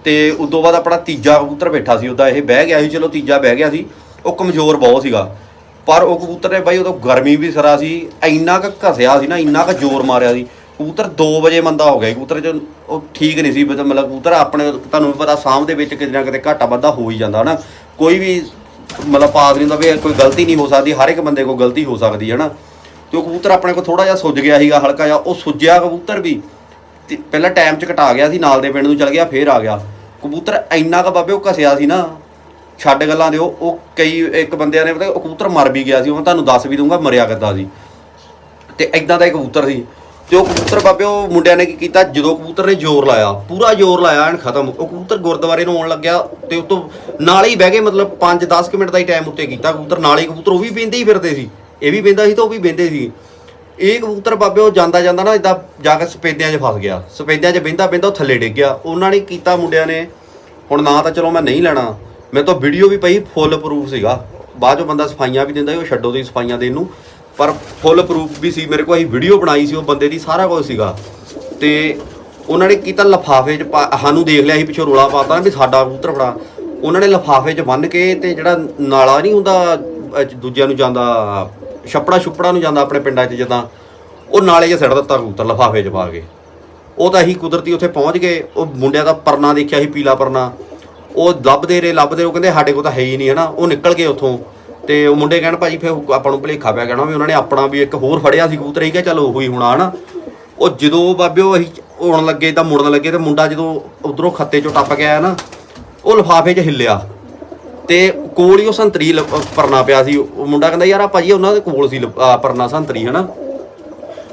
S1: ਤੇ ਉਸ ਤੋਂ ਬਾਅਦ ਆਪਣਾ ਤੀਜਾ ਕਬੂਤਰ ਬੈਠਾ ਸੀ, ਉਹਦਾ ਇਹ ਬਹਿ ਗਿਆ ਸੀ, ਚਲੋ ਤੀਜਾ ਬਹਿ ਗਿਆ ਸੀ। ਉਹ ਕਮਜ਼ੋਰ ਬਹੁਤ ਸੀਗਾ। ਪਰ ਉਹ ਕਬੂਤਰ ਨੇ ਬਾਈ ਉਦੋਂ ਗਰਮੀ ਵੀ ਸਰਾ ਸੀ, ਇੰਨਾ ਕੁ ਘਸਿਆ ਸੀ ਨਾ, ਇੰਨਾ ਕੁ ਜ਼ੋਰ ਮਾਰਿਆ ਸੀ। ਕਬੂਤਰ 2 ਵਜੇ ਮੰਦਾ ਹੋ ਗਿਆ ਸੀ। ਕਬੂਤਰ ਚ ਉਹ ਠੀਕ ਨਹੀਂ ਸੀ, ਮਤਲਬ ਕਬੂਤਰ ਆਪਣੇ ਤੁਹਾਨੂੰ ਵੀ ਪਤਾ ਸਾਂਭ ਦੇ ਵਿੱਚ ਕਿਤੇ ਨਾ ਕਿਤੇ ਘਾਟਾ ਵੱਧਾ ਹੋ ਹੀ ਜਾਂਦਾ ਹਨਾ। ਕੋਈ ਵੀ ਮਤਲਬ ਪਾਸ ਨਹੀਂ ਹੁੰਦਾ ਵੀ ਕੋਈ ਗਲਤੀ ਨਹੀਂ ਹੋ ਸਕਦੀ, ਹਰ ਇੱਕ ਬੰਦੇ ਕੋਲ ਗਲਤੀ ਹੋ ਸਕਦੀ ਹੈ ਨਾ ਤੇ ਉਹ ਕਬੂਤਰ ਆਪਣੇ ਕੋਲ ਥੋੜਾ ਜਿਹਾ ਸੁੱਜ ਗਿਆ ਸੀਗਾ, ਹਲਕਾ ਜਿਹਾ, ਉਹ ਸੁੱਜਿਆ ਕਬੂਤਰ ਵੀ। ਤੇ ਪਹਿਲਾਂ ਟਾਈਮ 'ਚ ਘਟਾ ਗਿਆ ਸੀ, ਨਾਲ ਦੇ ਪਿੰਡ ਨੂੰ ਚਲ ਗਿਆ, ਫੇਰ ਆ ਗਿਆ। ਕਬੂਤਰ ਇੰਨਾ ਕੁ ਬਾਬੇ ਉਹ ਘਸਿਆ ਸੀ ਨਾ, ਛੱਡ ਗੱਲਾਂ ਦਿਓ, ਉਹ ਕਈ ਇੱਕ ਬੰਦਿਆਂ ਨੇ ਪਤਾ, ਉਹ ਕਬੂਤਰ ਮਰ ਵੀ ਗਿਆ ਸੀ, ਉਹ ਮੈਂ ਤੁਹਾਨੂੰ ਦੱਸ ਵੀ ਦੂੰਗਾ ਮਰਿਆ ਕਿੱਦਾਂ ਸੀ। ਤੇ ਐਦਾਂ ਦਾ ਇੱਕ ਕਬੂਤਰ ਸੀ। ਤੇ ਉਹ ਕਬੂਤਰ ਬਾਬੇ ਉਹ ਮੁੰਡਿਆਂ ਨੇ ਕੀ ਕੀਤਾ? ਜਦੋਂ ਕਬੂਤਰ ਨੇ ਜ਼ੋਰ ਲਾਇਆ ਪੂਰਾ ਜ਼ੋਰ ਲਾਇਆ ਐਨ ਖਤਮ। ਉਹ ਕਬੂਤਰ ਗੁਰਦੁਆਰੇ ਨੂੰ ਆਉਣ ਲੱਗਿਆ ਤੇ ਉਹ ਤੋਂ ਨਾਲ ਹੀ ਬਹਿ ਗਏ ਮਤਲਬ 5-10 ਮਿੰਟ ਦਾ ਹੀ ਟਾਈਮ ਉੱਤੇ ਕੀਤਾ ਕਬੂਤਰ। ਨਾਲ ਹੀ ਕਬੂਤਰ ਉਹ ਵੀ ਬਹਿੰਦੇ ਹੀ ਫਿਰਦੇ ਸੀ। ਇਹ ਵੀ ਬਹਿੰਦਾ ਸੀ ਤੇ ਉਹ ਵੀ ਬਹਿੰਦੇ ਸੀ। ਇਹ ਕਬੂਤਰ ਬਾਬੇ ਉਹ ਜਾਂਦਾ ਜਾਂਦਾ ਨਾ ਇਦਾਂ ਜਾ ਕੇ ਸਪੇਦਿਆਂ 'ਚ ਫਸ ਗਿਆ। ਸਪੇਦਿਆਂ 'ਚ ਬਹਿੰਦਾ ਬਹਿੰਦਾ ਉਹ ਥੱਲੇ ਡਿੱਗ ਗਿਆ। ਉਹਨਾਂ ਨੇ ਕੀਤਾ ਮੁੰਡਿਆਂ ਨੇ? ਹੁਣ ਨਾ ਤਾਂ ਚਲੋ ਮੈਂ ਨਹੀਂ ਲੈਣਾ। ਮੇਰੇ ਤੋਂ ਵੀਡੀਓ ਵੀ ਪਈ ਫੁੱਲ ਪ੍ਰੂਫ ਸੀਗਾ। ਬਾਅਦ ਚੋਂ ਬੰਦਾ ਸਫਾਈਆਂ ਵੀ ਦਿੰਦਾ ਸੀ, ਉਹ ਛੱਡੋ ਤੁਸੀਂ ਸਫਾਈਆਂ ਦੇਣ ਨੂੰ। ਪਰ ਫੁੱਲ ਪ੍ਰੂਫ ਵੀ ਸੀ, ਮੇਰੇ ਕੋਲ ਅਸੀਂ ਵੀਡੀਓ ਬਣਾਈ ਸੀ, ਉਹ ਬੰਦੇ ਦੀ ਸਾਰਾ ਕੁਝ ਸੀਗਾ। ਤੇ ਉਹਨਾਂ ਨੇ ਕੀਤਾ ਲਫਾਫੇ 'ਚ ਪਾ- ਸਾਨੂੰ ਦੇਖ ਲਿਆ ਸੀ, ਪਿੱਛੋਂ ਰੋਲਾ ਪਾਤਾ ਵੀ ਸਾਡਾ ਕਬੂਤਰ ਫੜਾ। ਉਹਨਾਂ ਨੇ ਲਫਾਫੇ 'ਚ ਬੰਨ ਕੇ ਤੇ ਜਿਹੜਾ ਨਾਲਾ ਨਹੀਂ ਹੁੰਦਾ, ਅਹ ਦੂਜਿਆਂ ਨੂੰ ਜਾਂਦਾ, ਛੱਪੜਾ ਛੁੱਪੜਾ ਨੂੰ ਜਾਂਦਾ ਆਪਣੇ ਪਿੰਡਾਂ 'ਚ ਜਿੱਦਾਂ, ਉਹ ਨਾਲੇ 'ਚ ਸਿੱਟ ਦਿੱਤਾ ਕਬੂਤਰ ਲਫਾਫੇ 'ਚ ਪਾ ਕੇ। ਉਹ ਤਾਂ ਅਸੀਂ ਕੁਦਰਤੀ ਉੱਥੇ ਪਹੁੰਚ ਗਏ, ਉਹ ਮੁੰਡਿਆਂ ਦਾ ਪਰਨਾ ਦੇਖਿਆ ਸੀ, ਪੀਲਾ ਪਰਨਾ। ਉਹ ਲੱਭਦੇ ਰਹੇ, ਲੱਭਦੇ ਉਹ ਕਹਿੰਦੇ ਸਾਡੇ ਕੋਲ ਤਾਂ ਹੈ ਹੀ ਨਹੀਂ, ਹਨਾ। ਉਹ ਨਿਕਲ ਗਏ ਉੱਥੋਂ। ਤੇ ਉਹ ਮੁੰਡੇ ਕਹਿਣ ਭਾਜੀ ਫਿਰ ਆਪਾਂ ਨੂੰ ਭੁਲੇਖਾ ਪਿਆ ਕਹਿਣਾ ਵੀ ਉਹਨਾਂ ਨੇ ਆਪਣਾ ਵੀ ਇੱਕ ਹੋਰ ਫੜਿਆ ਸੀ ਕਬੂਤਰ ਹੀ ਕਿ ਚਲ ਉਹੀ ਹੋਣਾ ਹਨਾ। ਉਹ ਜਦੋਂ ਬਾਬੇ ਉਹ ਅਸੀਂ ਉੜਨ ਲੱਗੇ ਤਾਂ ਮੁੜਨ ਲੱਗੇ ਤੇ ਮੁੰਡਾ ਜਦੋਂ ਉਧਰੋਂ ਖੱਤੇ ਚੋਂ ਟੱਪ ਗਿਆ ਨਾ, ਉਹ ਲਿਫਾਫੇ 'ਚ ਹਿੱਲਿਆ। ਤੇ ਕੋਲ ਹੀ ਉਹ ਸੰਤਰੀ ਲ- ਪਰਨਾ ਪਿਆ ਸੀ, ਉਹ ਮੁੰਡਾ ਕਹਿੰਦਾ, ਯਾਰ ਆ ਭਾਜੀ ਉਹਨਾਂ ਦੇ ਕੋਲ ਸੀ ਲ- ਪਰਨਾ ਸੰਤਰੀ ਹਨਾ।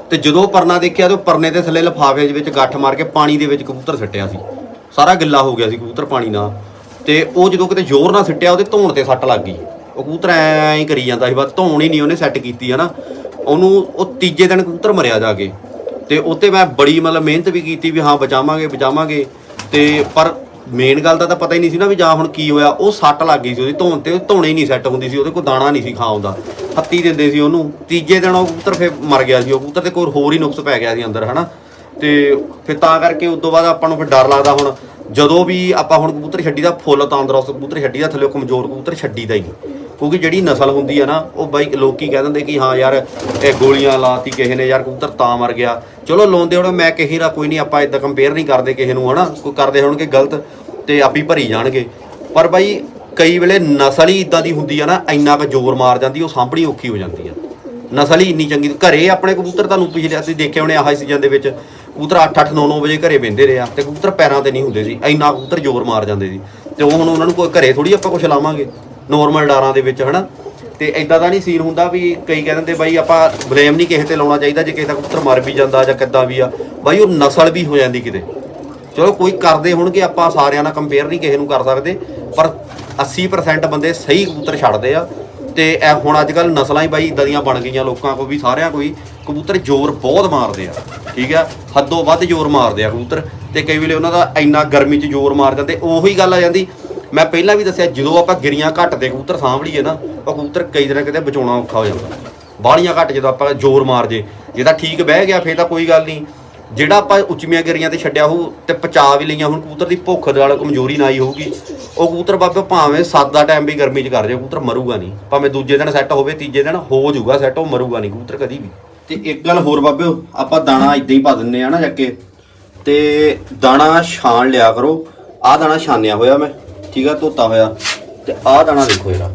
S1: ਤੇ ਜਦੋਂ ਉਹ ਪਰਨਾ ਦੇਖਿਆ ਤੇ ਉਹ ਪਰਨੇ ਦੇ ਥੱਲੇ ਲਿਫਾਫੇ ਦੇ ਵਿੱਚ ਗੱਠ ਮਾਰ ਕੇ ਪਾਣੀ ਦੇ ਵਿੱਚ ਕਬੂਤਰ ਸਿੱਟਿਆ ਸੀ। ਸਾਰਾ ਗਿੱਲਾ ਹੋ ਗਿਆ ਸੀ ਕਬੂਤਰ ਪਾਣੀ ਨਾਲ। ਤੇ ਉਹ ਜਦੋਂ ਕਿਤੇ ਜ਼ੋਰ ਨਾਲ ਸਿੱਟਿਆ, ਉਹਦੇ ਧੌਣ ਤੇ ਸੱਟ ਲੱਗ ਗਈ। ਉਹ ਕਬੂਤਰ ਐਂ ਹੀ ਕਰੀ ਜਾਂਦਾ ਸੀ, ਬਸ ਧੌਣ ਹੀ ਨਹੀਂ ਉਹਨੇ ਸੈੱਟ ਕੀਤੀ, ਹਨਾ। ਉਹਨੂੰ ਉਹ ਤੀਜੇ ਦਿਨ ਕਬੂਤਰ ਮਰਿਆ ਜਾ ਕੇ। ਤੇ ਉੱਤੇ ਮੈਂ ਬੜੀ ਮਤਲਬ ਮਿਹਨਤ ਵੀ ਕੀਤੀ ਵੀ ਹਾਂ, ਬਚਾਵਾਂਗੇ ਬਚਾਵਾਂਗੇ। ਤੇ ਪਰ ਮੇਨ ਗੱਲ ਦਾ ਤਾਂ ਪਤਾ ਹੀ ਨਹੀਂ ਸੀ ਨਾ ਵੀ ਜਾਂ ਹੁਣ ਕੀ ਹੋਇਆ। ਉਹ ਸੱਟ ਲੱਗ ਗਈ ਸੀ ਉਹਦੀ, ਧੌਣ ਤੇ ਧੌਣੇ ਹੀ ਨਹੀਂ ਸੈੱਟ ਹੁੰਦੀ ਸੀ, ਉਹਦੇ ਕੋਲ ਦਾਣਾ ਨਹੀਂ ਸੀ ਖਾਉਂਦਾ ਹੱਤੀ ਦਿੰਦੇ ਸੀ ਉਹਨੂੰ। ਤੀਜੇ ਦਿਨ ਉਹ ਕਬੂਤਰ ਫਿਰ ਮਰ ਗਿਆ ਸੀ, ਉਹ ਕਬੂਤਰ ਤੇ ਕੋਈ ਹੋਰ ਹੀ ਨੁਕਸ ਪੈ ਗਿਆ ਸੀ ਅੰਦਰ, ਹਨਾ। ਤੇ ਫਿਰ ਤਾਂ ਕਰਕੇ ਉਸ ਤੋਂ ਬਾਅਦ ਆਪਾਂ ਨੂੰ ਫਿਰ ਡਰ ਲੱਗਦਾ ਹੁਣ। ਜਦੋਂ ਵੀ ਆਪਾਂ ਹੁਣ ਕਬੂਤਰ ਛੱਡੀ ਦਾ, ਫੁੱਲ ਤੰਦਰੁਸਤ ਕਬੂਤਰ ਛੱਡੀ ਦਾ, ਥੱਲੇ ਕਮਜ਼ੋਰ ਕਬੂਤਰ ਛੱਡੀ ਦਾ ਹੀ ਕਿਉਂਕਿ ਜਿਹੜੀ ਨਸਲ ਹੁੰਦੀ ਆ ਨਾ, ਉਹ ਬਾਈ ਲੋਕੀ ਕਹਿ ਦਿੰਦੇ ਕਿ ਹਾਂ ਯਾਰ, ਇਹ ਗੋਲੀਆਂ ਲਾਤੀ ਕਿਸੇ ਨੇ, ਯਾਰ ਕਬੂਤਰ ਤਾਂ ਮਰ ਗਿਆ। ਚਲੋ ਲਾਉਂਦੇ ਹੁਣ, ਮੈਂ ਕਿਸੇ ਦਾ ਕੋਈ ਨਹੀਂ, ਆਪਾਂ ਇਦਾਂ ਕੰਪੇਅਰ ਨਹੀਂ ਕਰਦੇ ਕਿਸੇ ਨੂੰ, ਹਨਾ? ਕੋਈ ਕਰਦੇ ਹੋਣਗੇ ਗਲਤ ਤੇ ਆਪੀ ਭਰੀ ਜਾਣਗੇ। ਪਰ ਬਾਈ, ਕਈ ਵੇਲੇ ਨਸਲ ਹੀ ਇਦਾਂ ਦੀ ਹੁੰਦੀ ਆ ਨਾ, ਇੰਨਾ ਕੁ ਜ਼ੋਰ ਮਾਰ ਜਾਂਦੀ, ਉਹ ਸਾਂਭਣੀ ਔਖੀ ਹੋ ਜਾਂਦੀ ਆ। ਨਸਲ ਹੀ ਇੰਨੀ ਚੰਗੀ, ਘਰੇ ਆਪਣੇ ਕਬੂਤਰ ਤੁਹਾਨੂੰ ਪਿਛਲੇ ਅਸੀਂ ਦੇਖੇ ਹੋਣੇ ਆਹ ਸੀਜ਼ਨ ਦੇ ਵਿੱਚ, ਕਬੂਤਰ 8-8 9-9 ਵਜੇ ਘਰੇ ਬਹਿੰਦੇ ਰਹੇ ਆ, ਤੇ ਕਬੂਤਰ ਪੈਰਾਂ ਤੇ ਨਹੀਂ ਹੁੰਦੇ ਸੀ, ਇੰਨਾ ਕਬੂਤਰ ਜ਼ੋਰ ਮਾਰ ਜਾਂਦੇ ਸੀ। ਤੇ ਉਹ ਹੁਣ ਉਹਨਾਂ ਨੂੰ ਕੋਈ ਘਰੇ ਥੋੜੀ ਆਪਾਂ ਕੁਛ ਲਾਵਾਂਗੇ। ਨੋਰਮਲ ਡਾਰਾਂ ਦੇ ਵਿੱਚ, ਹਨਾ? ਤੇ ਇਦਾਂ ਦਾ ਨਹੀਂ ਸੀਨ ਹੁੰਦਾ ਵੀ ਕਈ ਕਹਿ ਦਿੰਦੇ ਬਾਈ ਆਪਾਂ ਬਲੇਮ ਨਹੀਂ ਕਿਸੇ ਤੇ ਲਾਉਣਾ ਚਾਹੀਦਾ, ਜੇ ਕਿਸੇ ਦਾ ਕਬੂਤਰ ਮਰ ਵੀ ਜਾਂਦਾ ਜਾਂ ਕਿੱਦਾਂ ਵੀ ਆ। ਬਾਈ ਉਹ ਨਸਲ ਵੀ ਹੋ ਜਾਂਦੀ ਕਿਤੇ। ਚਲੋ ਕੋਈ ਕਰਦੇ ਹੋਣਗੇ, ਆਪਾਂ ਸਾਰਿਆਂ ਨਾਲ ਕੰਪੇਅਰ ਨਹੀਂ ਕਿਸੇ ਨੂੰ ਕਰ ਸਕਦੇ, ਪਰ 80% ਬੰਦੇ ਸਹੀ ਕਬੂਤਰ ਛੱਡਦੇ ਆ। ਤੇ ਇਹ ਹੁਣ ਅੱਜ ਕੱਲ ਨਸਲਾਂ ਹੀ ਬਾਈ ਇਦਾਂ ਦੀਆਂ ਬਣ ਗਈਆਂ ਲੋਕਾਂ ਕੋ ਵੀ ਸਾਰਿਆਂ ਕੋਈ ਕਬੂਤਰ ਜ਼ੋਰ ਬਹੁਤ ਮਾਰਦੇ ਆ, ਠੀਕ ਆ? ਹੱਦੋਂ ਵੱਧ ਜ਼ੋਰ ਮਾਰਦੇ ਆ ਕਬੂਤਰ। ਤੇ ਕਈ ਵੇਲੇ ਉਹਨਾਂ ਦਾ ਇੰਨਾ ਗਰਮੀ 'ਚ ਜ਼ੋਰ ਮਾਰ ਜਾਂਦੇ, ਉਹੀ ਗੱਲ ਆ ਜਾਂਦੀ। ਮੈਂ ਪਹਿਲਾਂ ਵੀ ਦੱਸਿਆ, ਜਦੋਂ ਆਪਾਂ ਗਿਰੀਆਂ ਘੱਟ ਦੇ ਕਬੂਤਰ ਸਾਂਭ ਲਈਏ ਨਾ, ਉਹ ਕਬੂਤਰ ਕਈ ਦਿਨਾਂ ਕਿਤੇ ਬਚਾਉਣਾ ਔਖਾ ਹੋ ਜਾਂਦਾ। ਬਾਹਲੀਆਂ ਘੱਟ ਜਦੋਂ ਆਪਾਂ ਜ਼ੋਰ ਮਾਰ ਜੇ ਜੇ ਤਾਂ ਠੀਕ ਬਹਿ ਗਿਆ, ਫੇਰ ਤਾਂ ਕੋਈ ਗੱਲ ਨਹੀਂ। ਜਿਹੜਾ ਆਪਾਂ ਉੱਚੀਆਂ ਗਿਰੀਆਂ ਤੇ ਛੱਡਿਆ ਹੋਊ ਤੇ ਪਚਾ ਵੀ ਲਈਆਂ, ਹੁਣ ਕਬੂਤਰ ਦੀ ਭੁੱਖ ਦੇ ਨਾਲ ਕਮਜ਼ੋਰੀ ਨਾ ਆਈ ਹੋਊਗੀ। ਉਹ ਕਬੂਤਰ ਬਾਬੇ ਭਾਵੇਂ ਸੱਤ ਦਾ ਟਾਈਮ ਵੀ ਗਰਮੀ 'ਚ ਕਰ ਜੇ ਕਬੂਤਰ ਮਰੂਗਾ ਨਹੀਂ। ਭਾਵੇਂ ਦੂਜੇ ਦਿਨ ਸੈੱਟ ਹੋਵੇ, ਤੀਜੇ ਦਿਨ ਹੋ ਜਾਊਗਾ ਸੈੱਟ ਉਹ ਮਰੂਗਾ ਨਹੀਂ ਕਬੂਤਰ ਕਦੀ ਵੀ। ਤੇ ਇੱਕ ਗੱਲ ਹੋਰ ਬਾਬਿਓ ਆਪਾਂ ਦਾਣਾ ਇਦਾਂ ਹੀ ਪਾ ਦਿੰਨੇ ਆ ਨਾ ਜਾ ਤੇ ਦਾਣਾ ਛਾਣ ਲਿਆ ਕਰੋ। ਆਹ ਦਾਣਾ ਛਾਨਿਆ ਹੋਇਆ ਮੈਂ। ਠੀਕ ਆ ਧੋਤਾ ਹੋਇਆ? ਤੇ ਆਹ ਦਾਣਾ ਦੇਖੋ ਇਹਦਾ।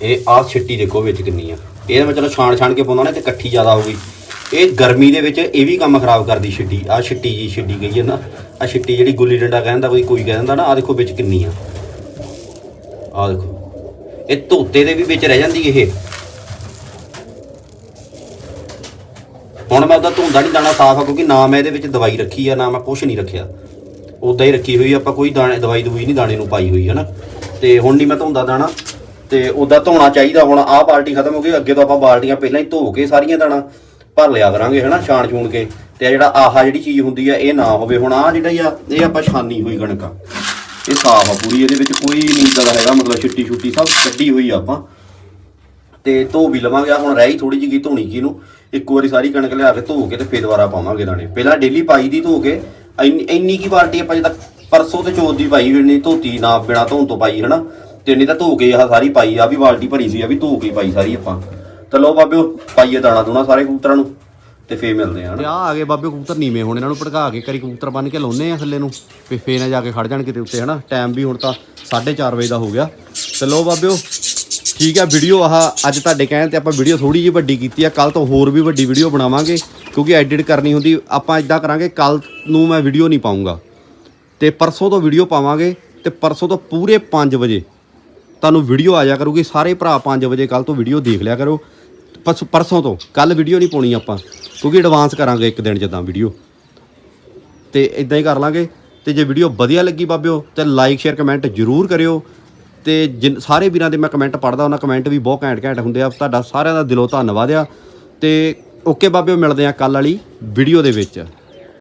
S1: ਇਹ ਆਹ ਛਿੱਟੀ ਦੇਖੋ ਵਿੱਚ ਕਿੰਨੀ ਆ। ਇਹਦੇ ਵਿੱਚ ਚਲੋ ਛਾਣ ਛਾਣ ਕੇ ਪਾਉਂਦਾ ਨਾ ਤੇ ਇਕੱਠੀ ਜ਼ਿਆਦਾ ਹੋ ਗਈ। ਇਹ ਗਰਮੀ ਦੇ ਵਿੱਚ ਇਹ ਵੀ ਕੰਮ ਖਰਾਬ ਕਰਦੀ ਛਿੱਟੀ। ਆਹ ਛਿੱਟੀ ਜੀ ਛਿੱਡੀ ਗਈ ਹੈ ਨਾ ਆਹ ਛਿੱਟੀ ਜਿਹੜੀ ਗੁੱਲੀ ਡੰਡਾ ਕਹਿੰਦਾ ਕੋਈ ਕੋਈ ਕਹਿੰਦਾ ਨਾ, ਆਹ ਦੇਖੋ ਵਿੱਚ ਕਿੰਨੀ ਆ। ਆਹ ਦੇਖੋ। ਇਹ ਧੋਤੇ ਦੇ ਵੀ ਵਿੱਚ ਰਹਿ ਜਾਂਦੀ ਇਹ। ਹੁਣ ਮੈਂ ਉਹਦਾ ਧੁੰਦਾ ਨਹੀਂ ਦਾਣਾ ਸਾਫ਼ ਆ, ਕਿਉਂਕਿ ਨਾ ਮੈਂ ਇਹਦੇ ਵਿੱਚ ਦਵਾਈ ਰੱਖੀ ਆ, ਨਾ ਮੈਂ ਕੁਝ ਨਹੀਂ ਰੱਖਿਆ। ਉਦਾਂ ਹੀ ਰੱਖੀ ਹੋਈ ਆਪਾਂ ਕੋਈ ਦਾਣੇ, ਦਵਾਈ ਦਵਾਈ ਨਹੀਂ ਦਾਣੇ ਨੂੰ ਪਾਈ ਹੋਈ ਹੈ ਨਾ ਤੇ ਹੁਣ ਨਹੀਂ ਮੈਂ ਧੋਂਦਾ ਦਾਣਾ, ਤੇ ਉਦਾਂ ਧੋਣਾ ਚਾਹੀਦਾ, ਹੁਣ ਆਹ ਬਾਲਟੀ ਖਤਮ ਹੋ ਗਈ, ਅੱਗੇ ਤੋਂ ਆਪਾਂ ਬਾਲਟੀਆਂ ਪਹਿਲਾਂ ਹੀ ਧੋ ਕੇ ਸਾਰੀਆਂ ਦਾਣਾ ਭਰ ਲਿਆ ਕਰਾਂਗੇ, ਹਨਾ, ਛਾਣ ਛੂਣ ਕੇ। ਤੇ ਜਿਹੜਾ ਆਹਾ ਜਿਹੜੀ ਚੀਜ਼ ਹੁੰਦੀ ਆ, ਇਹ ਨਾ ਹੋਵੇ। ਹੁਣ ਆਹ ਜਿਹੜੀ ਆ, ਇਹ ਆਪਾਂ ਛਾਨੀ ਹੋਈ ਕਣਕ ਆ। ਇਹ ਸਾਫ਼ ਆ ਪੂਰੀ, ਇਹਦੇ ਵਿੱਚ ਕੋਈ ਨਹੀਂ ਦਾ ਹੈਗਾ, ਮਤਲਬ ਛੁੱਟੀ ਛੁੱਟੀ ਸਭ ਕੱਢੀ ਹੋਈ ਆ ਆਪਾਂ। ਤੇ ਧੋ ਵੀ ਲਵਾਂਗੇ, ਆਹ ਹੁਣ ਰਹਿ ਹੀ ਥੋੜੀ ਜਿਹੀ ਧੋਣੀ ਕੀ ਨੂੰ ਇੱਕ ਵਾਰੀ ਸਾਰੀ ਕਣਕ ਲਿਆ ਕੇ ਧੋ ਕੇ ਤੇ ਫੇਰ ਦੁਬਾਰਾ ਪਾਵਾਂਗੇ ਦਾਣੇ। ਪਹਿਲਾਂ ਡੇਲੀ ਪਾਈ ਦੀ ਧੋ ਕੇ ਇੰਨੀ ਇੰਨੀ ਕੀ ਬਾਲਟੀ ਆਪਾਂ ਜਿੱਦਾਂ ਪਰਸੋਂ ਤੇ ਚੌਥ ਦੀ ਪਾਈ ਹੋਈ ਨਹੀਂ ਧੋਤੀ ਨਾ ਬਿਨਾ ਧੋਣ ਤੋਂ ਪਾਈ, ਹਨਾ? ਤੇ ਨਹੀਂ ਤਾਂ ਧੋ ਕੇ ਆਹ ਸਾਰੀ ਪਾਈ ਆ ਵੀ ਬਾਲਟੀ ਭਰੀ ਸੀ ਆ ਵੀ ਧੋ ਕੇ ਪਾਈ ਸਾਰੀ ਆਪਾਂ। ਤਾਂ ਲਓ ਬਾਬਿਓ, ਪਾਈਏ ਦਾਣਾ ਦੂਣਾ ਸਾਰੇ ਕਬੂਤਰਾਂ ਨੂੰ, ਤੇ ਫੇਰ ਮਿਲਦੇ ਆ ਆ ਆ ਗਏ ਬਾਬੇ ਕਬੂਤਰ ਨੀਵੇਂ ਹੁਣ ਇਹਨਾਂ ਨੂੰ ਭੜਕਾ ਕੇ ਕਰੀ ਕਬੂਤਰ ਬੰਨ ਕੇ ਲਾਉਨੇ ਆ ਥੱਲੇ ਨੂੰ ਫੇ ਫੇਰ ਨਾ ਜਾ ਕੇ ਖੜ ਜਾਣ ਕਿਤੇ ਉੱਤੇ, ਹਨਾ? ਟਾਈਮ ਵੀ ਹੁਣ ਤਾਂ 4:30 ਵਜੇ ਦਾ ਹੋ ਗਿਆ। ਤੇ ਲੋ ਬਾਬਿਓ, ਠੀਕ ਹੈ ਵੀਡੀਓ ਆਹ ਅੱਜ ਤੁਹਾਡੇ ਕਹਿਣ ਤੇ ਆਪਾਂ ਵੀਡੀਓ ਥੋੜੀ ਜਿਹੀ ਵੱਡੀ ਕੀਤੀ ਆ ਕੱਲ ਤੋਂ ਹੋਰ ਵੀ ਵੱਡੀ ਵੀਡੀਓ ਬਣਾਵਾਂਗੇ। ਕਿਉਂਕਿ ਐਡਿਟ ਕਰਨੀ ਹੁੰਦੀ, ਆਪਾਂ ਇਦਾਂ ਕਰਾਂਗੇ, ਕੱਲ ਨੂੰ ਮੈਂ ਵੀਡੀਓ ਨਹੀਂ ਪਾਉਂਗਾ ਤੇ ਪਰਸੋਂ ਤੋਂ ਵੀਡੀਓ ਪਾਵਾਂਗੇ, ਤੇ ਪਰਸੋਂ ਤੋਂ ਪੂਰੇ 5 ਵਜੇ ਤੁਹਾਨੂੰ ਵੀਡੀਓ ਆ ਜਾ ਕਰੂਗੀ। ਸਾਰੇ ਭਰਾ 5 ਵਜੇ ਕੱਲ ਤੋਂ ਵੀਡੀਓ ਦੇਖ ਲਿਆ ਕਰੋ। ਪਰਸ- ਪਰਸੋਂ ਤੋਂ, ਕੱਲ ਵੀਡੀਓ ਨਹੀਂ ਪਾਉਣੀ ਆਪਾਂ, ਕਿਉਂਕਿ ਐਡਵਾਂਸ ਕਰਾਂਗੇ ਇੱਕ ਦਿਨ ਜਿੱਦਾਂ ਵੀਡੀਓ ਤੇ ਇਦਾਂ ਹੀ ਕਰ ਲਾਂਗੇ। ਤੇ ਜੇ ਵੀਡੀਓ ਵਧੀਆ ਲੱਗੀ ਬਾਬਿਓ, ਤੇ ਲਾਈਕ ਸ਼ੇਅਰ ਕਮੈਂਟ ਜ਼ਰੂਰ ਕਰਿਓ। ਤੇ ਜਿਨ- ਸਾਰੇ ਵੀਰਾਂ ਦੇ ਮੈਂ ਕਮੈਂਟ ਪੜਦਾ ਉਹਨਾਂ ਕਮੈਂਟ ਵੀ ਬਹੁਤ ਘੈਂਟ ਘੈਂਟ ਹੁੰਦੇ ਆ। ਤੁਹਾਡਾ ਸਾਰਿਆਂ ਦਾ ਦਿਲੋਂ ਧੰਨਵਾਦ ਆ। ਤੇ ਓਕੇ ਬਾਬਿਓ ਮਿਲਦੇ ਆ ਕੱਲ ਵਾਲੀ ਵੀਡੀਓ ਦੇ ਵਿੱਚ।